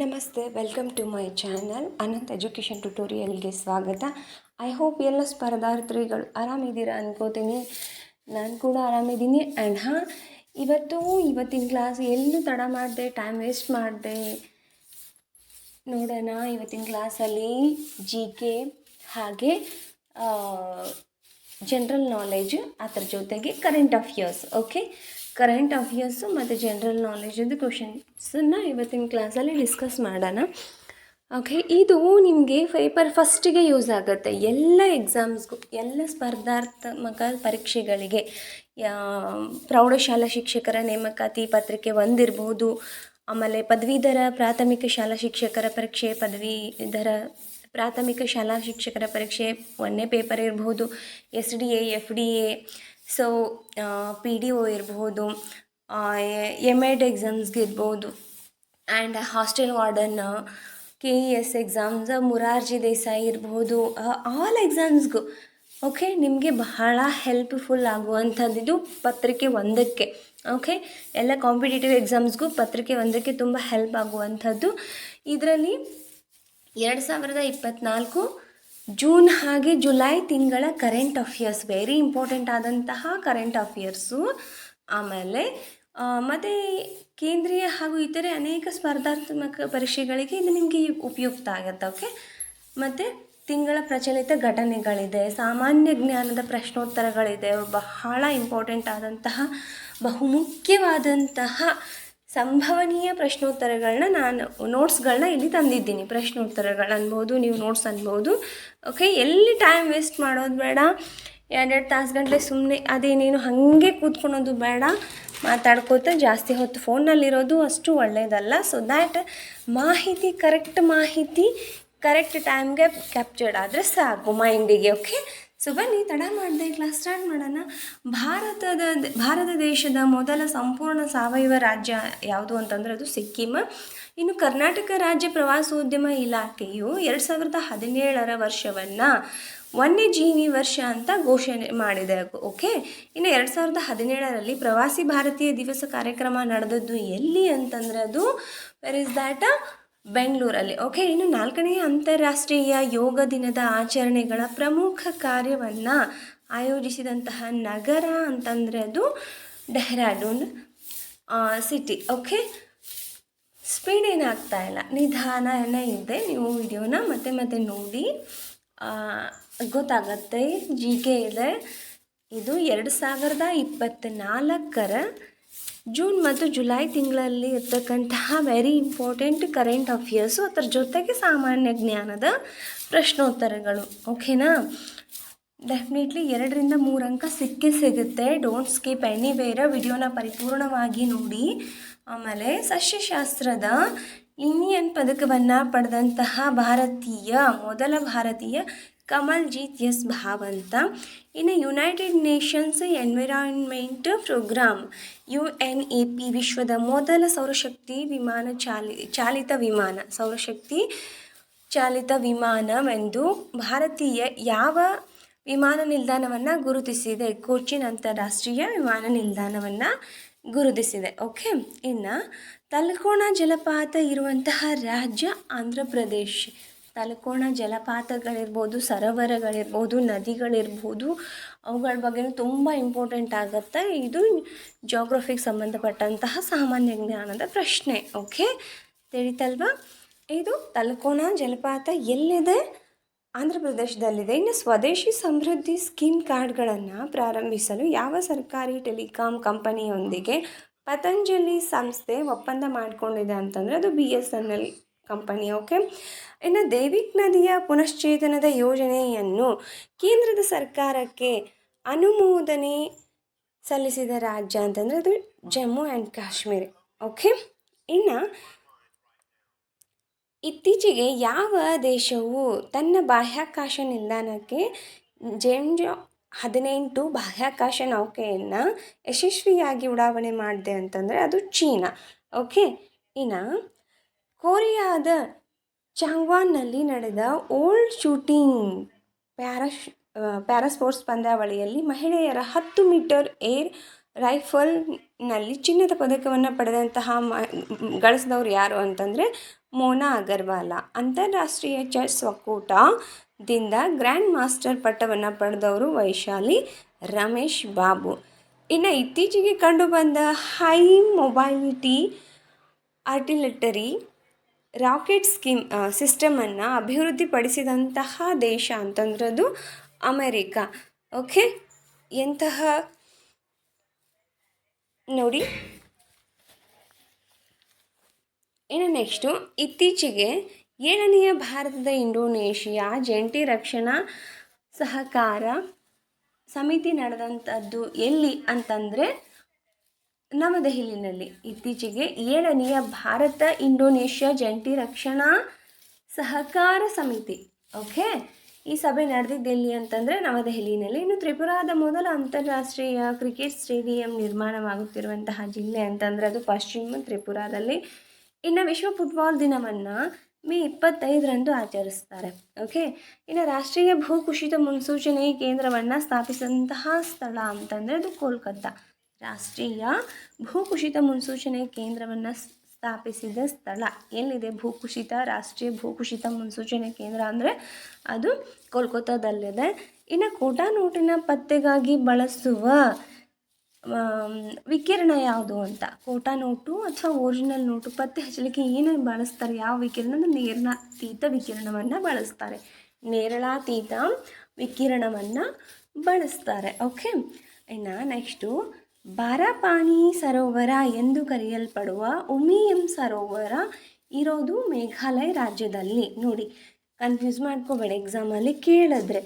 ನಮಸ್ತೆ welcome to my channel Ananth education ಟ್ಯುಟೋರಿಯಲ್ಗೆ ಸ್ವಾಗತ. I hope ಎಲ್ಲ ಸ್ಪರ್ಧಾರ್ಥಿಗಳು ಆರಾಮಿದ್ದೀರಾ ಅನ್ಕೋತೀನಿ. ನಾನು ಕೂಡ ಆರಾಮಿದ್ದೀನಿ. ಆ್ಯಂಡ್ ಹಾಂ, ಇವತ್ತು ಇವತ್ತಿನ ಕ್ಲಾಸ್ ಎಲ್ಲೂ ತಡ ಮಾಡಿದೆ ಟೈಮ್ ವೇಸ್ಟ್ ಮಾಡಿದೆ? ನೋಡೋಣ. ಇವತ್ತಿನ ಕ್ಲಾಸಲ್ಲಿ ಜಿ ಕೆ ಹಾಗೆ ಜನರಲ್ ನಾಲೆಜ್ ಅದರ ಜೊತೆಗೆ current affairs okay current affairs ಮತ್ತು ಜನರಲ್ ನಾಲೆಜದು ಕ್ವಶನ್ಸನ್ನು ಇವತ್ತಿನ ಕ್ಲಾಸಲ್ಲಿ ಡಿಸ್ಕಸ್ ಮಾಡೋಣ. ಓಕೆ ಇದು ನಿಮಗೆ ಪೇಪರ್ ಫಸ್ಟಿಗೆ ಯೂಸ್ ಆಗುತ್ತೆ. ಎಲ್ಲ ಎಕ್ಸಾಮ್ಸ್ಗೂ ಎಲ್ಲ ಸ್ಪರ್ಧಾತ್ಮಕ ಪರೀಕ್ಷೆಗಳಿಗೆ ಪ್ರೌಢಶಾಲಾ ಶಿಕ್ಷಕರ ನೇಮಕಾತಿ ಪತ್ರಿಕೆ ಒಂದಿರ್ಬೋದು, ಆಮೇಲೆ ಪದವೀಧರ ಪ್ರಾಥಮಿಕ ಶಾಲಾ ಶಿಕ್ಷಕರ ಪರೀಕ್ಷೆ, ಪದವೀಧರ ಪ್ರಾಥಮಿಕ ಶಾಲಾ ಶಿಕ್ಷಕರ ಪರೀಕ್ಷೆ ಒಂದನೇ ಪೇಪರ್ ಇರಬಹುದು S D A, F D A so P D O ಇರಬಹುದು ಎಂ ಎಡ್ ಎಕ್ಸಾಮ್ಸ್ಗೆ ಇರ್ಬೋದು and hostel warden K E S exams Morarji Desai ಇರಬಹುದು ಆಲ್ ಎಕ್ಸಾಮ್ಸ್ಗೂ ಓಕೆ ನಿಮಗೆ ಬಹಳ ಹೆಲ್ಪ್ಫುಲ್ ಆಗುವಂಥದ್ದು ಪತ್ರಿಕೆ ಒಂದಕ್ಕೆ ಓಕೆ ಎಲ್ಲ ಕಾಂಪಿಟೇಟಿವ್ ಎಕ್ಸಾಮ್ಸ್ಗೂ ಪತ್ರಿಕೆ ಒಂದಕ್ಕೆ ತುಂಬ ಹೆಲ್ಪ್ ಆಗುವಂಥದ್ದು. ಇದರಲ್ಲಿ ಎರಡು ಸಾವಿರದ ಇಪ್ಪತ್ತ್ನಾಲ್ಕು ಜೂನ್ ಹಾಗೆ ಜುಲೈ ತಿಂಗಳ ಕರೆಂಟ್ ಅಫಿಯರ್ಸ್ ವೆರಿ ಇಂಪಾರ್ಟೆಂಟ್ ಆದಂತಹ ಕರೆಂಟ್ ಅಫಿಯರ್ಸು ಆಮೇಲೆ ಮತ್ತು ಕೇಂದ್ರೀಯ ಹಾಗೂ ಇತರೆ ಅನೇಕ ಸ್ಪರ್ಧಾತ್ಮಕ ಪರೀಕ್ಷೆಗಳಿಗೆ ಇದು ನಿಮಗೆ ಉಪಯುಕ್ತ ಆಗುತ್ತೆ ಓಕೆ ಮತ್ತು ತಿಂಗಳ ಪ್ರಚಲಿತ ಘಟನೆಗಳಿದೆ, ಸಾಮಾನ್ಯ ಜ್ಞಾನದ ಪ್ರಶ್ನೋತ್ತರಗಳಿದೆ, ಬಹಳ ಇಂಪಾರ್ಟೆಂಟ್ ಆದಂತಹ ಬಹುಮುಖ್ಯವಾದಂತಹ ಸಂಭವನೀಯ ಪ್ರಶ್ನೋತ್ತರಗಳನ್ನ ನಾನು ನೋಟ್ಸ್ಗಳನ್ನ ಇಲ್ಲಿ ತಂದಿದ್ದೀನಿ. ಪ್ರಶ್ನೋತ್ತರಗಳು ಅನ್ಬೋದು, ನೀವು ನೋಟ್ಸ್ ಅನ್ಬೋದು. ಓಕೆ ಎಲ್ಲಿ ಟೈಮ್ ವೇಸ್ಟ್ ಮಾಡೋದು ಬೇಡ. ಎರಡೆರಡು ತಾಸು ಗಂಟೆ ಸುಮ್ಮನೆ ಅದೇನೇನು ಹಾಗೆ ಕೂತ್ಕೊಳೋದು ಬೇಡ. ಮಾತಾಡ್ಕೋತ ಜಾಸ್ತಿ ಹೊತ್ತು ಫೋನಲ್ಲಿರೋದು ಅಷ್ಟು ಒಳ್ಳೆಯದಲ್ಲ ಸೊ ದ್ಯಾಟ್ ಮಾಹಿತಿ ಕರೆಕ್ಟ್ ಮಾಹಿತಿ ಕರೆಕ್ಟ್ ಟೈಮ್ಗೆ ಕ್ಯಾಪ್ಚರ್ಡ್ ಆದರೆ ಸಾಕು ಮೈಂಡಿಗೆ ಓಕೆ ಸೊ ಬನ್ನಿ ತಡ ಮಾಡಿದೆ ಕ್ಲಾಸ್ ಸ್ಟಾರ್ಟ್ ಮಾಡೋಣ, ಭಾರತದ ಭಾರತ ದೇಶದ ಮೊದಲ ಸಂಪೂರ್ಣ ಸಾವಯವ ರಾಜ್ಯ ಯಾವುದು ಅಂತಂದರೆ ಅದು ಸಿಕ್ಕಿಮ್ ಇನ್ನು ಕರ್ನಾಟಕ ರಾಜ್ಯ ಪ್ರವಾಸೋದ್ಯಮ ಇಲಾಖೆಯು ಎರಡು ಸಾವಿರದ ಹದಿನೇಳರ ವರ್ಷವನ್ನು ವನ್ಯಜೀವಿ ವರ್ಷ ಅಂತ ಘೋಷಣೆ ಮಾಡಿದೆ ಓಕೆ ಇನ್ನು ಎರಡು ಸಾವಿರದ ಹದಿನೇಳರಲ್ಲಿ ಪ್ರವಾಸಿ ಭಾರತೀಯ ದಿವಸ ಕಾರ್ಯಕ್ರಮ ನಡೆದದ್ದು ಎಲ್ಲಿ ಅಂತಂದರೆ ಅದು ವೆರ್ ಇಸ್ ದ್ಯಾಟ್ ಬೆಂಗಳೂರಲ್ಲಿ. ಓಕೆ, ಇನ್ನು ನಾಲ್ಕನೆಯ ಅಂತಾರಾಷ್ಟ್ರೀಯ ಯೋಗ ದಿನದ ಆಚರಣೆಗಳ ಪ್ರಮುಖ ಕಾರ್ಯವನ್ನು ಆಯೋಜಿಸಿದಂತಹ ನಗರ ಅಂತಂದರೆ ಅದು ಡೆಹ್ರಾಡೂನ್ ಸಿಟಿ. ಓಕೆ, ಸ್ಪೀಡ್ ಏನಾಗ್ತಾ ಇಲ್ಲ. ನಿಧಾನನೇ ಇದೆ. ನೀವು ವಿಡಿಯೋನ ಮತ್ತೆ ಮತ್ತೆ ನೋಡಿ. ಗೊತ್ತಾಗತ್ತೆ. ಜಿ ಕೆ ಇದೆ. ಇದು ಎರಡು ಸಾವಿರದ ಇಪ್ಪತ್ತ್ನಾಲ್ಕರ ಜೂನ್ ಮತ್ತು ಜುಲೈ ತಿಂಗಳಲ್ಲಿ ಇರ್ತಕ್ಕಂತಹ ವೆರಿ ಇಂಪಾರ್ಟೆಂಟ್ ಕರೆಂಟ್ ಅಫೇರ್ಸು ಅದರ ಜೊತೆಗೆ ಸಾಮಾನ್ಯ ಜ್ಞಾನದ ಪ್ರಶ್ನೋತ್ತರಗಳು ಓಕೆನಾ ಡೆಫಿನೆಟ್ಲಿ ಎರಡರಿಂದ ಮೂರು ಅಂಕ ಸಿಕ್ಕೇ ಸಿಗುತ್ತೆ. ಡೋಂಟ್ ಸ್ಕಿಪ್ ಎನಿವೇರ ವಿಡಿಯೋನ ಪರಿಪೂರ್ಣವಾಗಿ ನೋಡಿ. ಆಮೇಲೆ ಸಸ್ಯಶಾಸ್ತ್ರದ ಇಂಡಿಯನ್ ಪದಕವನ್ನು ಪಡೆದಂತಹ ಭಾರತೀಯ, ಮೊದಲ ಭಾರತೀಯ ಕಮಲ್ಜೀತ್ ಎಸ್ ಭಾವಂತ. ಇನ್ನು United Nations Environment Programme U N E P ವಿಶ್ವದ ಮೊದಲ ಸೌರಶಕ್ತಿ ವಿಮಾನ ಚಾಲಿ, ಚಾಲಿತ ವಿಮಾನ, ಸೌರಶಕ್ತಿ ಚಾಲಿತ ವಿಮಾನವೆಂದು ಭಾರತೀಯ ಯಾವ ವಿಮಾನ ನಿಲ್ದಾಣವನ್ನು ಗುರುತಿಸಿದೆ? ಕೋಚಿನ್ ಅಂತಾರಾಷ್ಟ್ರೀಯ ವಿಮಾನ ನಿಲ್ದಾಣವನ್ನು ಗುರುತಿಸಿದೆ. ಓಕೆ, ಇನ್ನು ತಲಕೋಣ ಜಲಪಾತ ಇರುವಂತಹ ರಾಜ್ಯ ಆಂಧ್ರ ಪ್ರದೇಶ್. ತಲಕೋಣ ಜಲಪಾತಗಳಿರ್ಬೋದು, ಸರೋವರಗಳಿರ್ಬೋದು, ನದಿಗಳಿರ್ಬೋದು, ಅವುಗಳ ಬಗ್ಗೆನೂ ತುಂಬ ಇಂಪಾರ್ಟೆಂಟ್ ಆಗುತ್ತೆ. ಇದು ಜೋಗ್ರಫಿಗೆ ಸಂಬಂಧಪಟ್ಟಂತಹ ಸಾಮಾನ್ಯ ಜ್ಞಾನದ ಪ್ರಶ್ನೆ ಓಕೆ ತಿಳಿತಲ್ವಾ? ಇದು ತಲಕೋಣ ಜಲಪಾತ ಎಲ್ಲಿದೆ? ಆಂಧ್ರ ಪ್ರದೇಶದಲ್ಲಿದೆ. ಇನ್ನು ಸ್ವದೇಶಿ ಸಮೃದ್ಧಿ ಸ್ಕೀಮ್ ಕಾರ್ಡ್ಗಳನ್ನು ಪ್ರಾರಂಭಿಸಲು ಯಾವ ಸರ್ಕಾರಿ ಟೆಲಿಕಾಂ ಕಂಪನಿಯೊಂದಿಗೆ ಪತಂಜಲಿ ಸಂಸ್ಥೆ ಒಪ್ಪಂದ ಮಾಡಿಕೊಂಡಿದೆ ಅಂತಂದರೆ ಅದು B S N L company okay ಇನ್ನು ದೇವಿಕ್ ನದಿಯ ಪುನಶ್ಚೇತನದ ಯೋಜನೆಯನ್ನು ಕೇಂದ್ರದ ಸರ್ಕಾರಕ್ಕೆ ಅನುಮೋದನೆ ಸಲ್ಲಿಸಿದ ರಾಜ್ಯ ಅಂತಂದರೆ ಅದು ಜಮ್ಮು ಆ್ಯಂಡ್ ಕಾಶ್ಮೀರ. ಓಕೆ? ಇನ್ನು ಇತ್ತೀಚೆಗೆ ಯಾವ ದೇಶವು ತನ್ನ ಬಾಹ್ಯಾಕಾಶ ನಿಲ್ದಾಣಕ್ಕೆ ಜೆಂಜ ಹದಿನೆಂಟು ಬಾಹ್ಯಾಕಾಶ ನೌಕೆಯನ್ನು ಯಶಸ್ವಿಯಾಗಿ ಉಡಾವಣೆ ಮಾಡಿದೆ ಅಂತಂದರೆ ಅದು ಚೀನಾ. ಓಕೆ? ಇನ್ನು ಕೊರಿಯಾದ ಚಾಂಗ್ವಾನ್ನಲ್ಲಿ ನಡೆದ ಓಲ್ಡ್ ಶೂಟಿಂಗ್ ಪ್ಯಾರಾಶ್ ಪ್ಯಾರಾಸ್ಪೋರ್ಟ್ಸ್ ಪಂದ್ಯಾವಳಿಯಲ್ಲಿ ಮಹಿಳೆಯರ ಹತ್ತು ಮೀಟರ್ ಏರ್ ರೈಫಲ್ನಲ್ಲಿ ಚಿನ್ನದ ಪದಕವನ್ನು ಪಡೆದಂತಹ ಮ, ಗಳಿಸಿದವರು ಯಾರು ಅಂತಂದರೆ ಮೋನಾ ಅಗರ್ವಾಲ. ಅಂತಾರಾಷ್ಟ್ರೀಯ ಚೆಸ್ ಒಕ್ಕೂಟದಿಂದ ಗ್ರ್ಯಾಂಡ್ ಮಾಸ್ಟರ್ ಪಟ್ಟವನ್ನು ಪಡೆದವರು ವೈಶಾಲಿ ರಮೇಶ್ ಬಾಬು. ಇನ್ನು ಇತ್ತೀಚೆಗೆ ಕಂಡುಬಂದ high mobility artillery rocket scheme ಸಿಸ್ಟಮನ್ನು ಅಭಿವೃದ್ಧಿಪಡಿಸಿದಂತಹ ದೇಶ ಅಂತಂದ್ರೆ ಅದು ಅಮೆರಿಕ. ಓಕೆ? ಎಂತಹ ನೋಡಿ. ಇನ್ನು ನೆಕ್ಸ್ಟು, ಇತ್ತೀಚೆಗೆ ಏಳನೆಯ ಭಾರತದ ಇಂಡೋನೇಷಿಯಾ ಜಂಟಿ ರಕ್ಷಣಾ ಸಹಕಾರ ಸಮಿತಿ ನಡೆದಂಥದ್ದು ಎಲ್ಲಿ ಅಂತಂದರೆ ನವದೆಹಲಿನಲ್ಲಿ ಇತ್ತೀಚೆಗೆ ಏಳನೆಯ ಭಾರತ ಇಂಡೋನೇಷ್ಯಾ ಜಂಟಿ ರಕ್ಷಣಾ ಸಹಕಾರ ಸಮಿತಿ ಓಕೆ ಈ ಸಭೆ ನಡೆದಿದ್ದೆಲ್ಲಿ ಅಂತಂದರೆ ನವದೆಹಲಿಯಲ್ಲಿ ಇನ್ನು ತ್ರಿಪುರಾದ ಮೊದಲ ಅಂತಾರಾಷ್ಟ್ರೀಯ ಕ್ರಿಕೆಟ್ ಸ್ಟೇಡಿಯಂ ನಿರ್ಮಾಣವಾಗುತ್ತಿರುವಂತಹ ಜಿಲ್ಲೆ ಅಂತಂದರೆ ಅದು ಪಶ್ಚಿಮ ತ್ರಿಪುರಾದಲ್ಲಿ. ಇನ್ನು ವಿಶ್ವ ಫುಟ್ಬಾಲ್ ದಿನವನ್ನು ಮೇ ಇಪ್ಪತ್ತೈದರಂದು ಆಚರಿಸ್ತಾರೆ ಓಕೆ ಇನ್ನು ರಾಷ್ಟ್ರೀಯ ಭೂಕುಸಿತ ಮುನ್ಸೂಚನೆ ಕೇಂದ್ರವನ್ನು ಸ್ಥಾಪಿಸಿದಂತಹ ಸ್ಥಳ ಅಂತಂದರೆ ಅದು ಕೋಲ್ಕತ್ತಾ. ರಾಷ್ಟ್ರೀಯ ಭೂಕುಸಿತ ಮುನ್ಸೂಚನೆ ಕೇಂದ್ರವನ್ನು ಸ್ಥಾಪಿಸಿದ ಸ್ಥಳ. ಎಲ್ಲಿದೆ ಭೂಕುಸಿತ? ರಾಷ್ಟ್ರೀಯ ಭೂಕುಸಿತ ಮುನ್ಸೂಚನೆ ಕೇಂದ್ರ ಅಂದರೆ ಅದು ಕೋಲ್ಕತ್ತಾದಲ್ಲಿದೆ ಇನ್ನು ಕೋಟಾ ನೋಟಿನ ಪತ್ತೆಗಾಗಿ ಬಳಸುವ ವಿಕಿರಣ ಯಾವುದು ಅಂತ? ಕೋಟಾ ನೋಟು ಅಥವಾ ಒರಿಜಿನಲ್ ನೋಟು? ಪತ್ತೆ ಹಚ್ಚಲಿಕ್ಕೆ ಏನೇನು ಬಳಸ್ತಾರೆ? ಯಾವ ವಿಕಿರಣ ಅಂದರೆ ನೇರಳಾತೀತ ವಿಕಿರಣವನ್ನು ಬಳಸ್ತಾರೆ. ನೇರಳಾತೀತ ವಿಕಿರಣವನ್ನು ಬಳಸ್ತಾರೆ. ಓಕೆ ಇನ್ನು ನೆಕ್ಸ್ಟು ಬಾರಾಪಾಣಿ ಸರೋವರ ಎಂದು ಕರೆಯಲ್ಪಡುವ ಉಮಿಯಂ ಸರೋವರ ಇರೋದು ಮೇಘಾಲಯ ರಾಜ್ಯದಲ್ಲಿ. ನೋಡಿ ಕನ್ಫ್ಯೂಸ್ ಮಾಡ್ಕೋಬೇಡಿ ಎಕ್ಸಾಮಲ್ಲಿ ಕೇಳಿದ್ರೆ.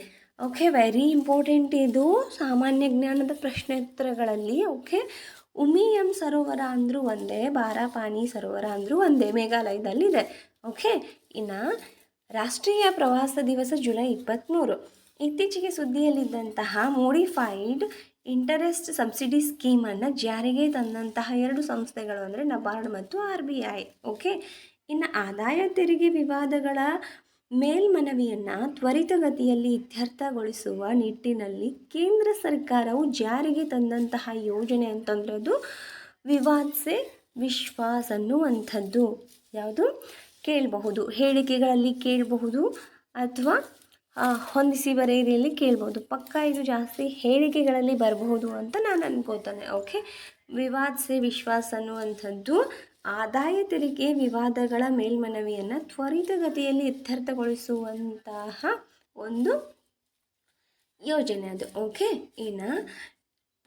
ಓಕೆ ವೆರಿ ಇಂಪಾರ್ಟೆಂಟ್ ಇದು. ಸಾಮಾನ್ಯ ಜ್ಞಾನದ ಪ್ರಶ್ನೋತ್ತರಗಳಲ್ಲಿ ಓಕೆ ಉಮಿಯಂ ಸರೋವರ ಅಂದರೂ ಒಂದೇ ಬಾರಾಪಾನಿ ಸರೋವರ ಅಂದರೂ ಒಂದೇ ಮೇಘಾಲಯದಲ್ಲಿದೆ. ಓಕೆ ಇನ್ನು ರಾಷ್ಟ್ರೀಯ ಪ್ರವಾಸ ದಿವಸ ಜುಲೈ ಇಪ್ಪತ್ತ್ಮೂರು ಇತ್ತೀಚೆಗೆ ಸುದ್ದಿಯಲ್ಲಿದ್ದಂತಹ ಮೋಡಿಫೈಡ್ ಇಂಟರೆಸ್ಟ್ ಸಬ್ಸಿಡಿ ಸ್ಕೀಮನ್ನು ಜಾರಿಗೆ ತಂದಂತಹ ಎರಡು ಸಂಸ್ಥೆಗಳು ಅಂದರೆ ನಬಾರ್ಡ್ ಮತ್ತು ಆರ್ ಬಿ ಐ, ಓಕೆ? ಇನ್ನು ಆದಾಯ ತೆರಿಗೆ ವಿವಾದಗಳ ಮೇಲ್ಮನವಿಯನ್ನು ತ್ವರಿತಗತಿಯಲ್ಲಿ ಇತ್ಯರ್ಥಗೊಳಿಸುವ ನಿಟ್ಟಿನಲ್ಲಿ ಕೇಂದ್ರ ಸರ್ಕಾರವು ಜಾರಿಗೆ ತಂದಂತಹ ಯೋಜನೆ ಅಂತಂದ್ರೆ ಅದು ವಿವಾದ್ಸೆ ವಿಶ್ವಾಸ್ ಅನ್ನುವಂಥದ್ದು. ಯಾವುದು? ಕೇಳಬಹುದು. ಹೇಳಿಕೆಗಳಲ್ಲಿ ಕೇಳಬಹುದು ಅಥವಾ ಹೊಂದಿಸಿ ಬರೆಯಿರಿಯಲ್ಲಿ ಕೇಳ್ಬೋದು. ಪಕ್ಕ ಇದು ಜಾಸ್ತಿ ಹೇಳಿಕೆಗಳಲ್ಲಿ ಬರಬಹುದು ಅಂತ ನಾನು ಅನ್ಕೋತಾನೆ. ಓಕೆ ವಿವಾದ ಸೆ ವಿಶ್ವಾಸ ಅನ್ನುವಂಥದ್ದು ಆದಾಯ ತೆರಿಗೆ ವಿವಾದಗಳ ಮೇಲ್ಮನವಿಯನ್ನು ತ್ವರಿತಗತಿಯಲ್ಲಿ ಇತ್ಯರ್ಥಗೊಳಿಸುವಂತಹ ಒಂದು ಯೋಜನೆ ಅದು. ಓಕೆ ಇನ್ನು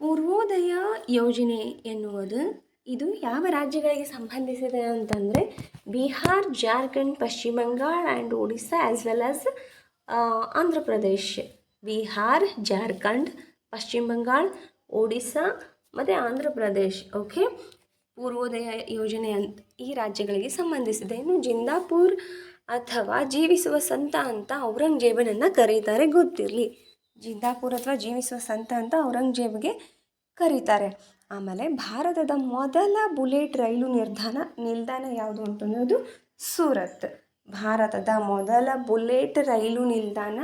ಪೂರ್ವೋದಯ ಯೋಜನೆ ಎನ್ನುವುದು ಇದು ಯಾವ ರಾಜ್ಯಗಳಿಗೆ ಸಂಬಂಧಿಸಿದೆ ಅಂತಂದರೆ ಬಿಹಾರ್, ಜಾರ್ಖಂಡ್, ಪಶ್ಚಿಮ Bangala and Odisha as well as Andhra Pradesh, Bihar, Jharkhand, ಪಶ್ಚಿಮ ಬಂಗಾಳ, ಒಡಿಸ್ಸಾ, ಮತ್ತು ಆಂಧ್ರ ಪ್ರದೇಶ್. ಓಕೆ? ಪೂರ್ವೋದಯ ಯೋಜನೆ ಅಂತ ಈ ರಾಜ್ಯಗಳಿಗೆ ಸಂಬಂಧಿಸಿದೆ. ಇನ್ನು ಜಿಂದಾಪುರ್ ಅಥವಾ ಜೀವಿಸುವ ಸಂತ ಅಂತ ಔರಂಗಜೇಬನನ್ನು ಕರೀತಾರೆ. ಗೊತ್ತಿರಲಿ. ಜಿಂದಾಪುರ್ ಅಥವಾ ಜೀವಿಸುವ ಸಂತ ಅಂತ ಔರಂಗಜೇಬ್ಗೆ ಕರೀತಾರೆ. ಆಮೇಲೆ ಭಾರತದ ಮೊದಲ ಬುಲೆಟ್ ರೈಲು ನಿರ್ಧಾನ, ನಿಲ್ದಾಣ ಯಾವುದು ಅಂತ ಅನ್ನೋದು ಸೂರತ್. ಭಾರತದ ಮೊದಲ ಬುಲೆಟ್ ರೈಲು ನಿಲ್ದಾಣ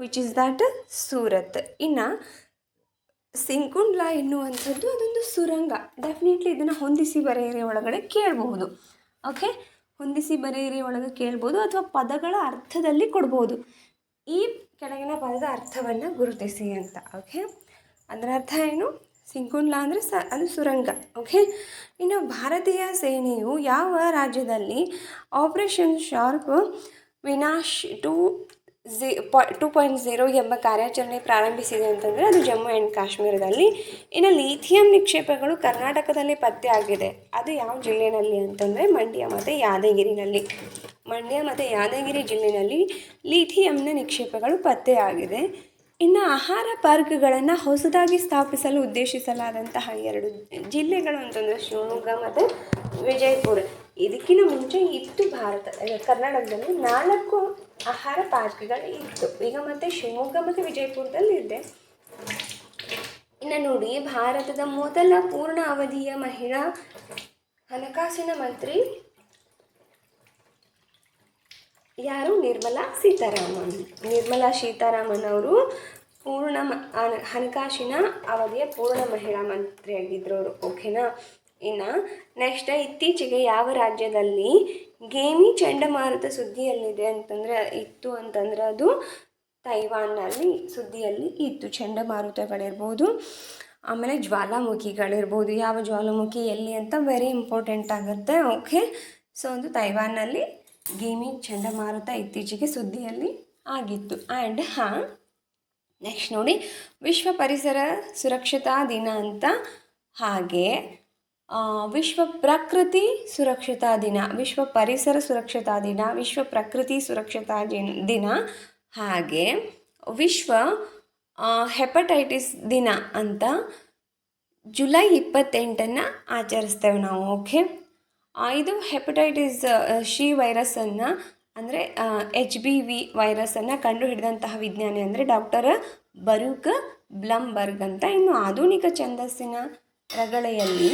ವಿಚ್ ಇಸ್ ದ್ಯಾಟ್ ಸೂರತ್. ಇನ್ನು ಸಿಂಕುಂಡ್ಲಾ ಎನ್ನುವಂಥದ್ದು ಅದೊಂದು ಸುರಂಗ. ಡೆಫಿನೆಟ್ಲಿ ಇದನ್ನು ಹೊಂದಿಸಿ ಬರೆಯಿರಿ ಒಳಗಡೆ ಕೇಳಬಹುದು. ಓಕೆ ಹೊಂದಿಸಿ ಬರೆಯಿರಿ ಒಳಗೆ ಕೇಳ್ಬೋದು ಅಥವಾ ಪದಗಳ ಅರ್ಥದಲ್ಲಿ ಕೊಡ್ಬೋದು ಈ ಕೆಳಗಿನ ಪದದ ಅರ್ಥವನ್ನು ಗುರುತಿಸಿ ಅಂತ. ಓಕೆ ಅದರ ಅರ್ಥ ಏನು? ಸಿಂಕುಂಡ್ಲ ಅಂದರೆ ಸ, ಅದು ಸುರಂಗ ಓಕೆ ಇನ್ನು ಭಾರತೀಯ ಸೇನೆಯು ಯಾವ ರಾಜ್ಯದಲ್ಲಿ operation sharp Vinash two Z two point zero ಎಂಬ ಕಾರ್ಯಾಚರಣೆ ಪ್ರಾರಂಭಿಸಿದೆ ಅಂತಂದರೆ ಅದು ಜಮ್ಮು ಆ್ಯಂಡ್ ಕಾಶ್ಮೀರದಲ್ಲಿ. ಇನ್ನು ಲೀಥಿಯಂ ನಿಕ್ಷೇಪಗಳು ಕರ್ನಾಟಕದಲ್ಲಿ ಪತ್ತೆ ಆಗಿದೆ. ಅದು ಯಾವ ಜಿಲ್ಲೆಯಲ್ಲಿ ಅಂತಂದರೆ ಮಂಡ್ಯ ಮತ್ತು ಯಾದಗಿರಿನಲ್ಲಿ. ಮಂಡ್ಯ ಮತ್ತು ಯಾದಗಿರಿ ಜಿಲ್ಲೆಯಲ್ಲಿ ಲೀಥಿಯಂನ ನಿಕ್ಷೇಪಗಳು ಪತ್ತೆಯಾಗಿದೆ ಇನ್ನು ಆಹಾರ ಪಾರ್ಕ್ಗಳನ್ನು ಹೊಸದಾಗಿ ಸ್ಥಾಪಿಸಲು ಉದ್ದೇಶಿಸಲಾದಂತಹ ಎರಡು ಜಿಲ್ಲೆಗಳು ಅಂತಂದರೆ ಶಿವಮೊಗ್ಗ ಮತ್ತು ವಿಜಯಪುರ. ಇದಕ್ಕಿಂತ ಮುಂಚೆ ಇತ್ತು ಭಾರತ ಕರ್ನಾಟಕದಲ್ಲಿ ನಾಲ್ಕು ಆಹಾರ ಪಾರ್ಕ್ಗಳು ಇತ್ತು. ಈಗ ಮತ್ತೆ ಶಿವಮೊಗ್ಗ ಮತ್ತು ವಿಜಯಪುರದಲ್ಲಿ ಇದೆ. ಇನ್ನು ನೋಡಿ, ಭಾರತದ ಮೊದಲ ಪೂರ್ಣ ಅವಧಿಯ ಮಹಿಳಾ ಹಣಕಾಸಿನ ಮಂತ್ರಿ ಯಾರು? ನಿರ್ಮಲಾ ಸೀತಾರಾಮನ್. ನಿರ್ಮಲಾ ಸೀತಾರಾಮನ್ ಅವರು ಪೂರ್ಣ ಹಣಕಾಸಿನ ಅವಧಿಯ ಪೂರ್ಣ ಮಹಿಳಾ ಮಂತ್ರಿಯಾಗಿದ್ದರು ಅವರು ಓಕೆನಾ? ಇನ್ನು ನೆಕ್ಸ್ಟ್ ಇತ್ತೀಚೆಗೆ ಯಾವ ರಾಜ್ಯದಲ್ಲಿ ಗೇಮಿ ಚಂಡಮಾರುತ ಸುದ್ದಿಯಲ್ಲಿದೆ ಅಂತಂದರೆ, ಇತ್ತು ಅಂತಂದರೆ ಅದು ತೈವಾನ್ನಲ್ಲಿ ಸುದ್ದಿಯಲ್ಲಿ ಇತ್ತು. ಚಂಡಮಾರುತಗಳಿರ್ಬೋದು, ಆಮೇಲೆ ಜ್ವಾಲಾಮುಖಿಗಳಿರ್ಬೋದು. ಯಾವ ಜ್ವಾಲಾಮುಖಿ ಎಲ್ಲಿ ಅಂತ ವೆರಿ ಇಂಪಾರ್ಟೆಂಟ್ ಆಗುತ್ತೆ, ಓಕೆ? ಸೊ ಒಂದು ತೈವಾನ್ನಲ್ಲಿ ಗೇಮಿ ಚಂಡಮಾರುತ ಇತ್ತೀಚೆಗೆ ಸುದ್ದಿಯಲ್ಲಿ ಆಗಿತ್ತು. ಆ್ಯಂಡ್ ಹಾಂ ನೆಕ್ಸ್ಟ್ ನೋಡಿ, ವಿಶ್ವ ಪರಿಸರ ಸುರಕ್ಷತಾ ದಿನ ಅಂತ. ಹಾಗೆ ವಿಶ್ವ ಪ್ರಕೃತಿ ಸುರಕ್ಷತಾ ದಿನ, ವಿಶ್ವ ಪರಿಸರ ಸುರಕ್ಷತಾ ದಿನ, ವಿಶ್ವ ಪ್ರಕೃತಿ ಸುರಕ್ಷತಾ ದಿನ. ಹಾಗೆ, ವಿಶ್ವ ಹೆಪಟೈಟಿಸ್ ದಿನ ಅಂತ ಜುಲೈ ಇಪ್ಪತ್ತೆಂಟನ್ನು ಆಚರಿಸ್ತೇವೆ ನಾವು ಓಕೆ ಇದು ಹೆಪಟೈಟಿಸ್ ಶಿ ವೈರಸ್ಸನ್ನು ಅಂದರೆ ಎಚ್ ಬಿ ವಿ ವೈರಸ್ಸನ್ನು ಕಂಡುಹಿಡಿದಂತಹ ವಿಜ್ಞಾನಿ ಅಂದರೆ ಡಾಕ್ಟರ್ ಬರೂಕ್ ಬ್ಲಂಬರ್ಗ್ ಅಂತ. ಇನ್ನು ಆಧುನಿಕ ಛಂದಸ್ಸಿನ ರಗಳೆಯಲ್ಲಿ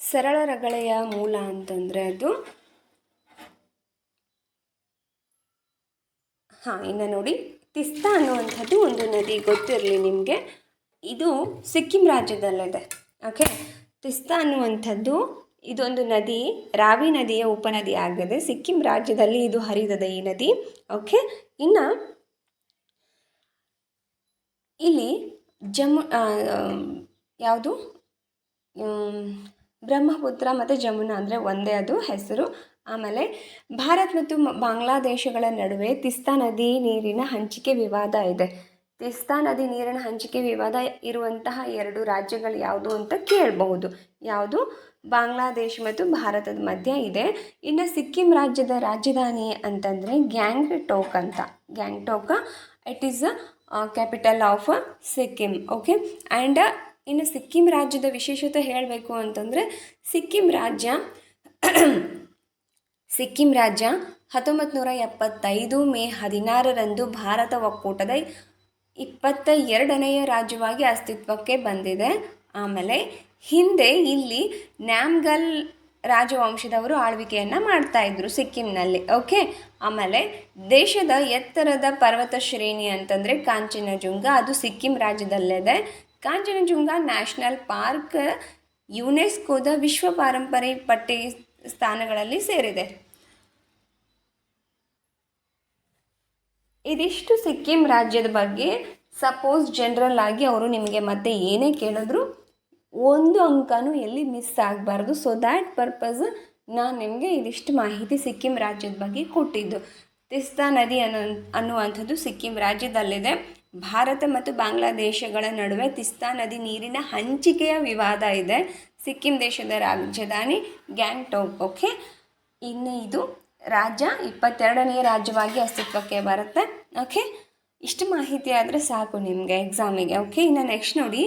ಸರಳ ರಗಳೆಯ ಮೂಲ ಅಂತಂದರೆ ಅದು, ಹಾಂ, ಇನ್ನು ನೋಡಿ. ತಿಸ್ತಾ ಅನ್ನುವಂಥದ್ದು ಒಂದು ನದಿ, ಗೊತ್ತಿರಲಿ ನಿಮಗೆ. ಇದು ಸಿಕ್ಕಿಂ ರಾಜ್ಯದಲ್ಲಿದೆ ಓಕೆ ತಿಸ್ತಾ ಅನ್ನುವಂಥದ್ದು ಇದೊಂದು ನದಿ, ರಾವಿ ನದಿಯ ಉಪನದಿ ಆಗಿದೆ. ಸಿಕ್ಕಿಂ ರಾಜ್ಯದಲ್ಲಿ ಇದು ಹರಿದದೆ ಈ ನದಿ. ಓಕೆ, ಇನ್ನು ಇಲ್ಲಿ ಜಮು ಯಾವುದು? ಬ್ರಹ್ಮಪುತ್ರ ಮತ್ತು ಜಮುನಾ ಅಂದರೆ ಒಂದೇ ಅದು ಹೆಸರು. ಆಮೇಲೆ ಭಾರತ್ ಮತ್ತು ಬಾಂಗ್ಲಾದೇಶಗಳ ನಡುವೆ ತಿಸ್ತಾ ನದಿ ನೀರಿನ ಹಂಚಿಕೆ ವಿವಾದ ಇದೆ. ತಿಸ್ತಾ ನದಿ ನೀರಿನ ಹಂಚಿಕೆ ವಿವಾದ ಇರುವಂತಹ ಎರಡು ರಾಜ್ಯಗಳು ಯಾವುದು ಅಂತ ಕೇಳಬಹುದು. ಯಾವುದು? ಬಾಂಗ್ಲಾದೇಶ ಮತ್ತು ಭಾರತದ ಮಧ್ಯೆ ಇದೆ. ಇನ್ನು ಸಿಕ್ಕಿಂ ರಾಜ್ಯದ ರಾಜಧಾನಿ ಅಂತಂದರೆ ಗ್ಯಾಂಗ್ಟೋಕ್ ಅಂತ. Gang Gangtok it is a capital of Sikkim okay and ಇನ್ನು ಸಿಕ್ಕಿಂ ರಾಜ್ಯದ ವಿಶೇಷತೆ ಹೇಳಬೇಕು ಅಂತಂದರೆ ಸಿಕ್ಕಿಂ ರಾಜ್ಯ ಸಿಕ್ಕಿಂ ರಾಜ್ಯ ಹತ್ತೊಂಬತ್ತು ನೂರ ಎಪ್ಪತ್ತೈದು ಮೇ ಹದಿನಾರರಂದು ಭಾರತ ಒಕ್ಕೂಟದ ಇಪ್ಪತ್ತ ಎರಡನೆಯ ರಾಜ್ಯವಾಗಿ ಅಸ್ತಿತ್ವಕ್ಕೆ ಬಂದಿದೆ. ಆಮೇಲೆ ಹಿಂದೆ ಇಲ್ಲಿ ನ್ಯಾಮ್ಗಲ್ ರಾಜವಂಶದವರು ಆಳ್ವಿಕೆಯನ್ನು ಮಾಡ್ತಾ ಸಿಕ್ಕಿಂನಲ್ಲಿ, ಓಕೆ? ಆಮೇಲೆ ದೇಶದ ಎತ್ತರದ ಪರ್ವತ ಶ್ರೇಣಿ ಅಂತಂದರೆ ಕಾಂಚನಜುಂಗ. ಅದು ಸಿಕ್ಕಿಂ ರಾಜ್ಯದಲ್ಲಿದೆ. ಕಾಂಚನಜುಂಗ ನ್ಯಾಷನಲ್ ಪಾರ್ಕ್ ಯುನೆಸ್ಕೋದ ವಿಶ್ವ ಪಾರಂಪರೆ ಪಟ್ಟಿ ಸ್ಥಾನಗಳಲ್ಲಿ ಸೇರಿದೆ. ಇದಿಷ್ಟು ಸಿಕ್ಕಿಂ ರಾಜ್ಯದ ಬಗ್ಗೆ ಸಪೋಸ್ ಜನರಲ್ ಆಗಿ ಅವರು ನಿಮಗೆ ಮತ್ತೆ ಏನೇ ಕೇಳಿದ್ರು ಒಂದು ಅಂಕನೂ ಎಲ್ಲಿ ಮಿಸ್ ಆಗಬಾರ್ದು. ಸೊ ದ್ಯಾಟ್ ಪರ್ಪಸ್ ನಾನು ನಿಮಗೆ ಇದಿಷ್ಟು ಮಾಹಿತಿ ಸಿಕ್ಕಿಂ ರಾಜ್ಯದ ಬಗ್ಗೆ ಕೊಟ್ಟಿದ್ದು. ತಿಸ್ತಾ ನದಿ ಅನ್ನೋ ಅನ್ನುವಂಥದ್ದು ಸಿಕ್ಕಿಂ ರಾಜ್ಯದಲ್ಲಿದೆ. ಭಾರತ ಮತ್ತು ಬಾಂಗ್ಲಾದೇಶಗಳ ನಡುವೆ ತಿಸ್ತಾ ನದಿ ನೀರಿನ ಹಂಚಿಕೆಯ ವಿವಾದ ಇದೆ. ಸಿಕ್ಕಿಂ ದೇಶದ ರಾಜಧಾನಿ ಗ್ಯಾಂಗ್ಟೋಕ್ ಓಕೆ ಇನ್ನು ಇದು ರಾಜ್ಯ ಇಪ್ಪತ್ತೆರಡನೆಯ ರಾಜ್ಯವಾಗಿ ಅಸ್ತಿತ್ವಕ್ಕೆ ಬರುತ್ತೆ. ಓಕೆ ಇಷ್ಟು ಮಾಹಿತಿ ಆದರೆ ಸಾಕು ನಿಮಗೆ ಎಕ್ಸಾಮಿಗೆ ಓಕೆ ಇನ್ನು ನೆಕ್ಸ್ಟ್ ನೋಡಿ,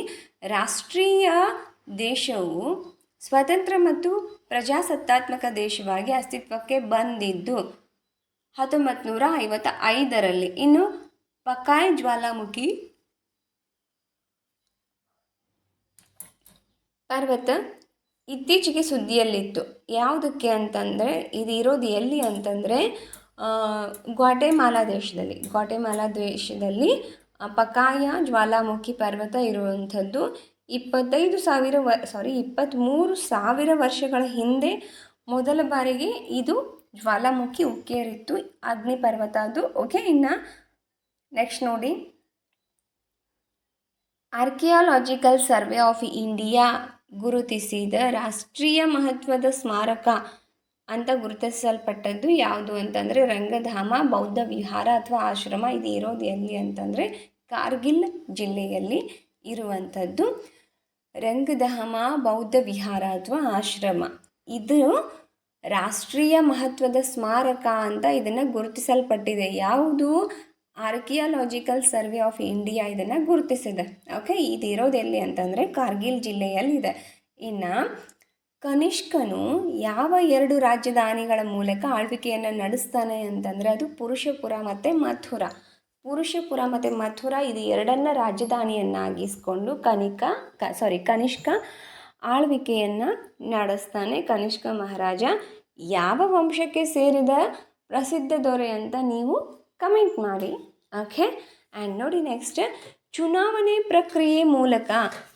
ರಾಷ್ಟ್ರೀಯ ದೇಶವು ಸ್ವತಂತ್ರ ಮತ್ತು ಪ್ರಜಾಸತ್ತಾತ್ಮಕ ದೇಶವಾಗಿ ಅಸ್ತಿತ್ವಕ್ಕೆ ಬಂದಿದ್ದು ಹತ್ತೊಂಬತ್ತು ನೂರ ಐವತ್ತ ಐದರಲ್ಲಿ ಇನ್ನು ಪಕಾಯ್ ಜ್ವಾಲಾಮುಖಿ ಪರ್ವತ ಇತ್ತೀಚೆಗೆ ಸುದ್ದಿಯಲ್ಲಿತ್ತು. ಯಾವುದಕ್ಕೆ ಅಂತಂದರೆ, ಇದು ಇರೋದು ಎಲ್ಲಿ ಅಂತಂದರೆ ಗ್ವಾಟೆಮಾಲಾ ದೇಶದಲ್ಲಿ. ಗ್ವಾಟೆಮಾಲಾ ದೇಶದಲ್ಲಿ ಪಕಾಯ, ಜ್ವಾಲಾಮುಖಿ ಪರ್ವತ ಇರುವಂಥದ್ದು ಇಪ್ಪತ್ತೈದು ಸಾವಿರ ವ ಸಾರಿ ಇಪ್ಪತ್ತ್ಮೂರು ಸಾವಿರ ವರ್ಷಗಳ ಹಿಂದೆ ಮೊದಲ ಬಾರಿಗೆ ಇದು ಜ್ವಾಲಾಮುಖಿ ಉಕ್ಕೇರಿತ್ತು. ಅಗ್ನಿ ಪರ್ವತ ಅದು. ಓಕೆ, ಇನ್ನು ನೆಕ್ಸ್ಟ್ ನೋಡಿ. ಆರ್ಕಿಯಾಲಜಿಕಲ್ ಸರ್ವೆ ಆಫ್ ಇಂಡಿಯಾ ಗುರುತಿಸಿದ ರಾಷ್ಟ್ರೀಯ ಮಹತ್ವದ ಸ್ಮಾರಕ ಅಂತ ಗುರುತಿಸಲ್ಪಟ್ಟದ್ದು ಯಾವುದು ಅಂತಂದರೆ ರಂಗಧಾಮ, ಬೌದ್ಧ ವಿಹಾರ ಅಥವಾ ಆಶ್ರಮ ಇದು ಇರೋದು ಎಲ್ಲಿ ಅಂತಂದರೆ ಕಾರ್ಗಿಲ್ ಜಿಲ್ಲೆಯಲ್ಲಿ ಇರುವಂಥದ್ದು. ರಂಗಧಾಮ, ಬೌದ್ಧ ವಿಹಾರ ಅಥವಾ ಆಶ್ರಮ. ಇದು ರಾಷ್ಟ್ರೀಯ ಮಹತ್ವದ ಸ್ಮಾರಕ ಅಂತ ಇದನ್ನು ಗುರುತಿಸಲ್ಪಟ್ಟಿದೆ. ಯಾವುದು? ಆರ್ಕಿಯಾಲಜಿಕಲ್ ಸರ್ವೆ ಆಫ್ ಇಂಡಿಯಾ ಇದನ್ನು ಗುರುತಿಸಿದೆ. ಓಕೆ ಇದಿರೋದು ಎಲ್ಲಿ ಅಂತಂದರೆ ಕಾರ್ಗಿಲ್ ಜಿಲ್ಲೆಯಲ್ಲಿದೆ. ಇನ್ನು ಕನಿಷ್ಕನು ಯಾವ ಎರಡು ರಾಜಧಾನಿಗಳ ಮೂಲಕ ಆಳ್ವಿಕೆಯನ್ನು ನಡೆಸ್ತಾನೆ ಅಂತಂದರೆ ಅದು ಪುರುಷಪುರ ಮತ್ತು ಮಥುರಾ. ಪುರುಷಪುರ ಮತ್ತು ಮಥುರಾ ಇದು ಎರಡನ್ನ ರಾಜಧಾನಿಯನ್ನಾಗಿಸ್ಕೊಂಡು ಕನಿಕ, ಕ ಸಾರಿ ಕನಿಷ್ಕ ಆಳ್ವಿಕೆಯನ್ನು ನಡೆಸ್ತಾನೆ ಕನಿಷ್ಕ ಮಹಾರಾಜ. ಯಾವ ವಂಶಕ್ಕೆ ಸೇರಿದ ಪ್ರಸಿದ್ಧ ದೊರೆ ಅಂತ ನೀವು ಕಮೆಂಟ್ ಮಾಡಿ ಓಕೆ ಆ್ಯಂಡ್ ನೋಡಿ ನೆಕ್ಸ್ಟ್ ಚುನಾವಣೆ ಪ್ರಕ್ರಿಯೆ ಮೂಲಕ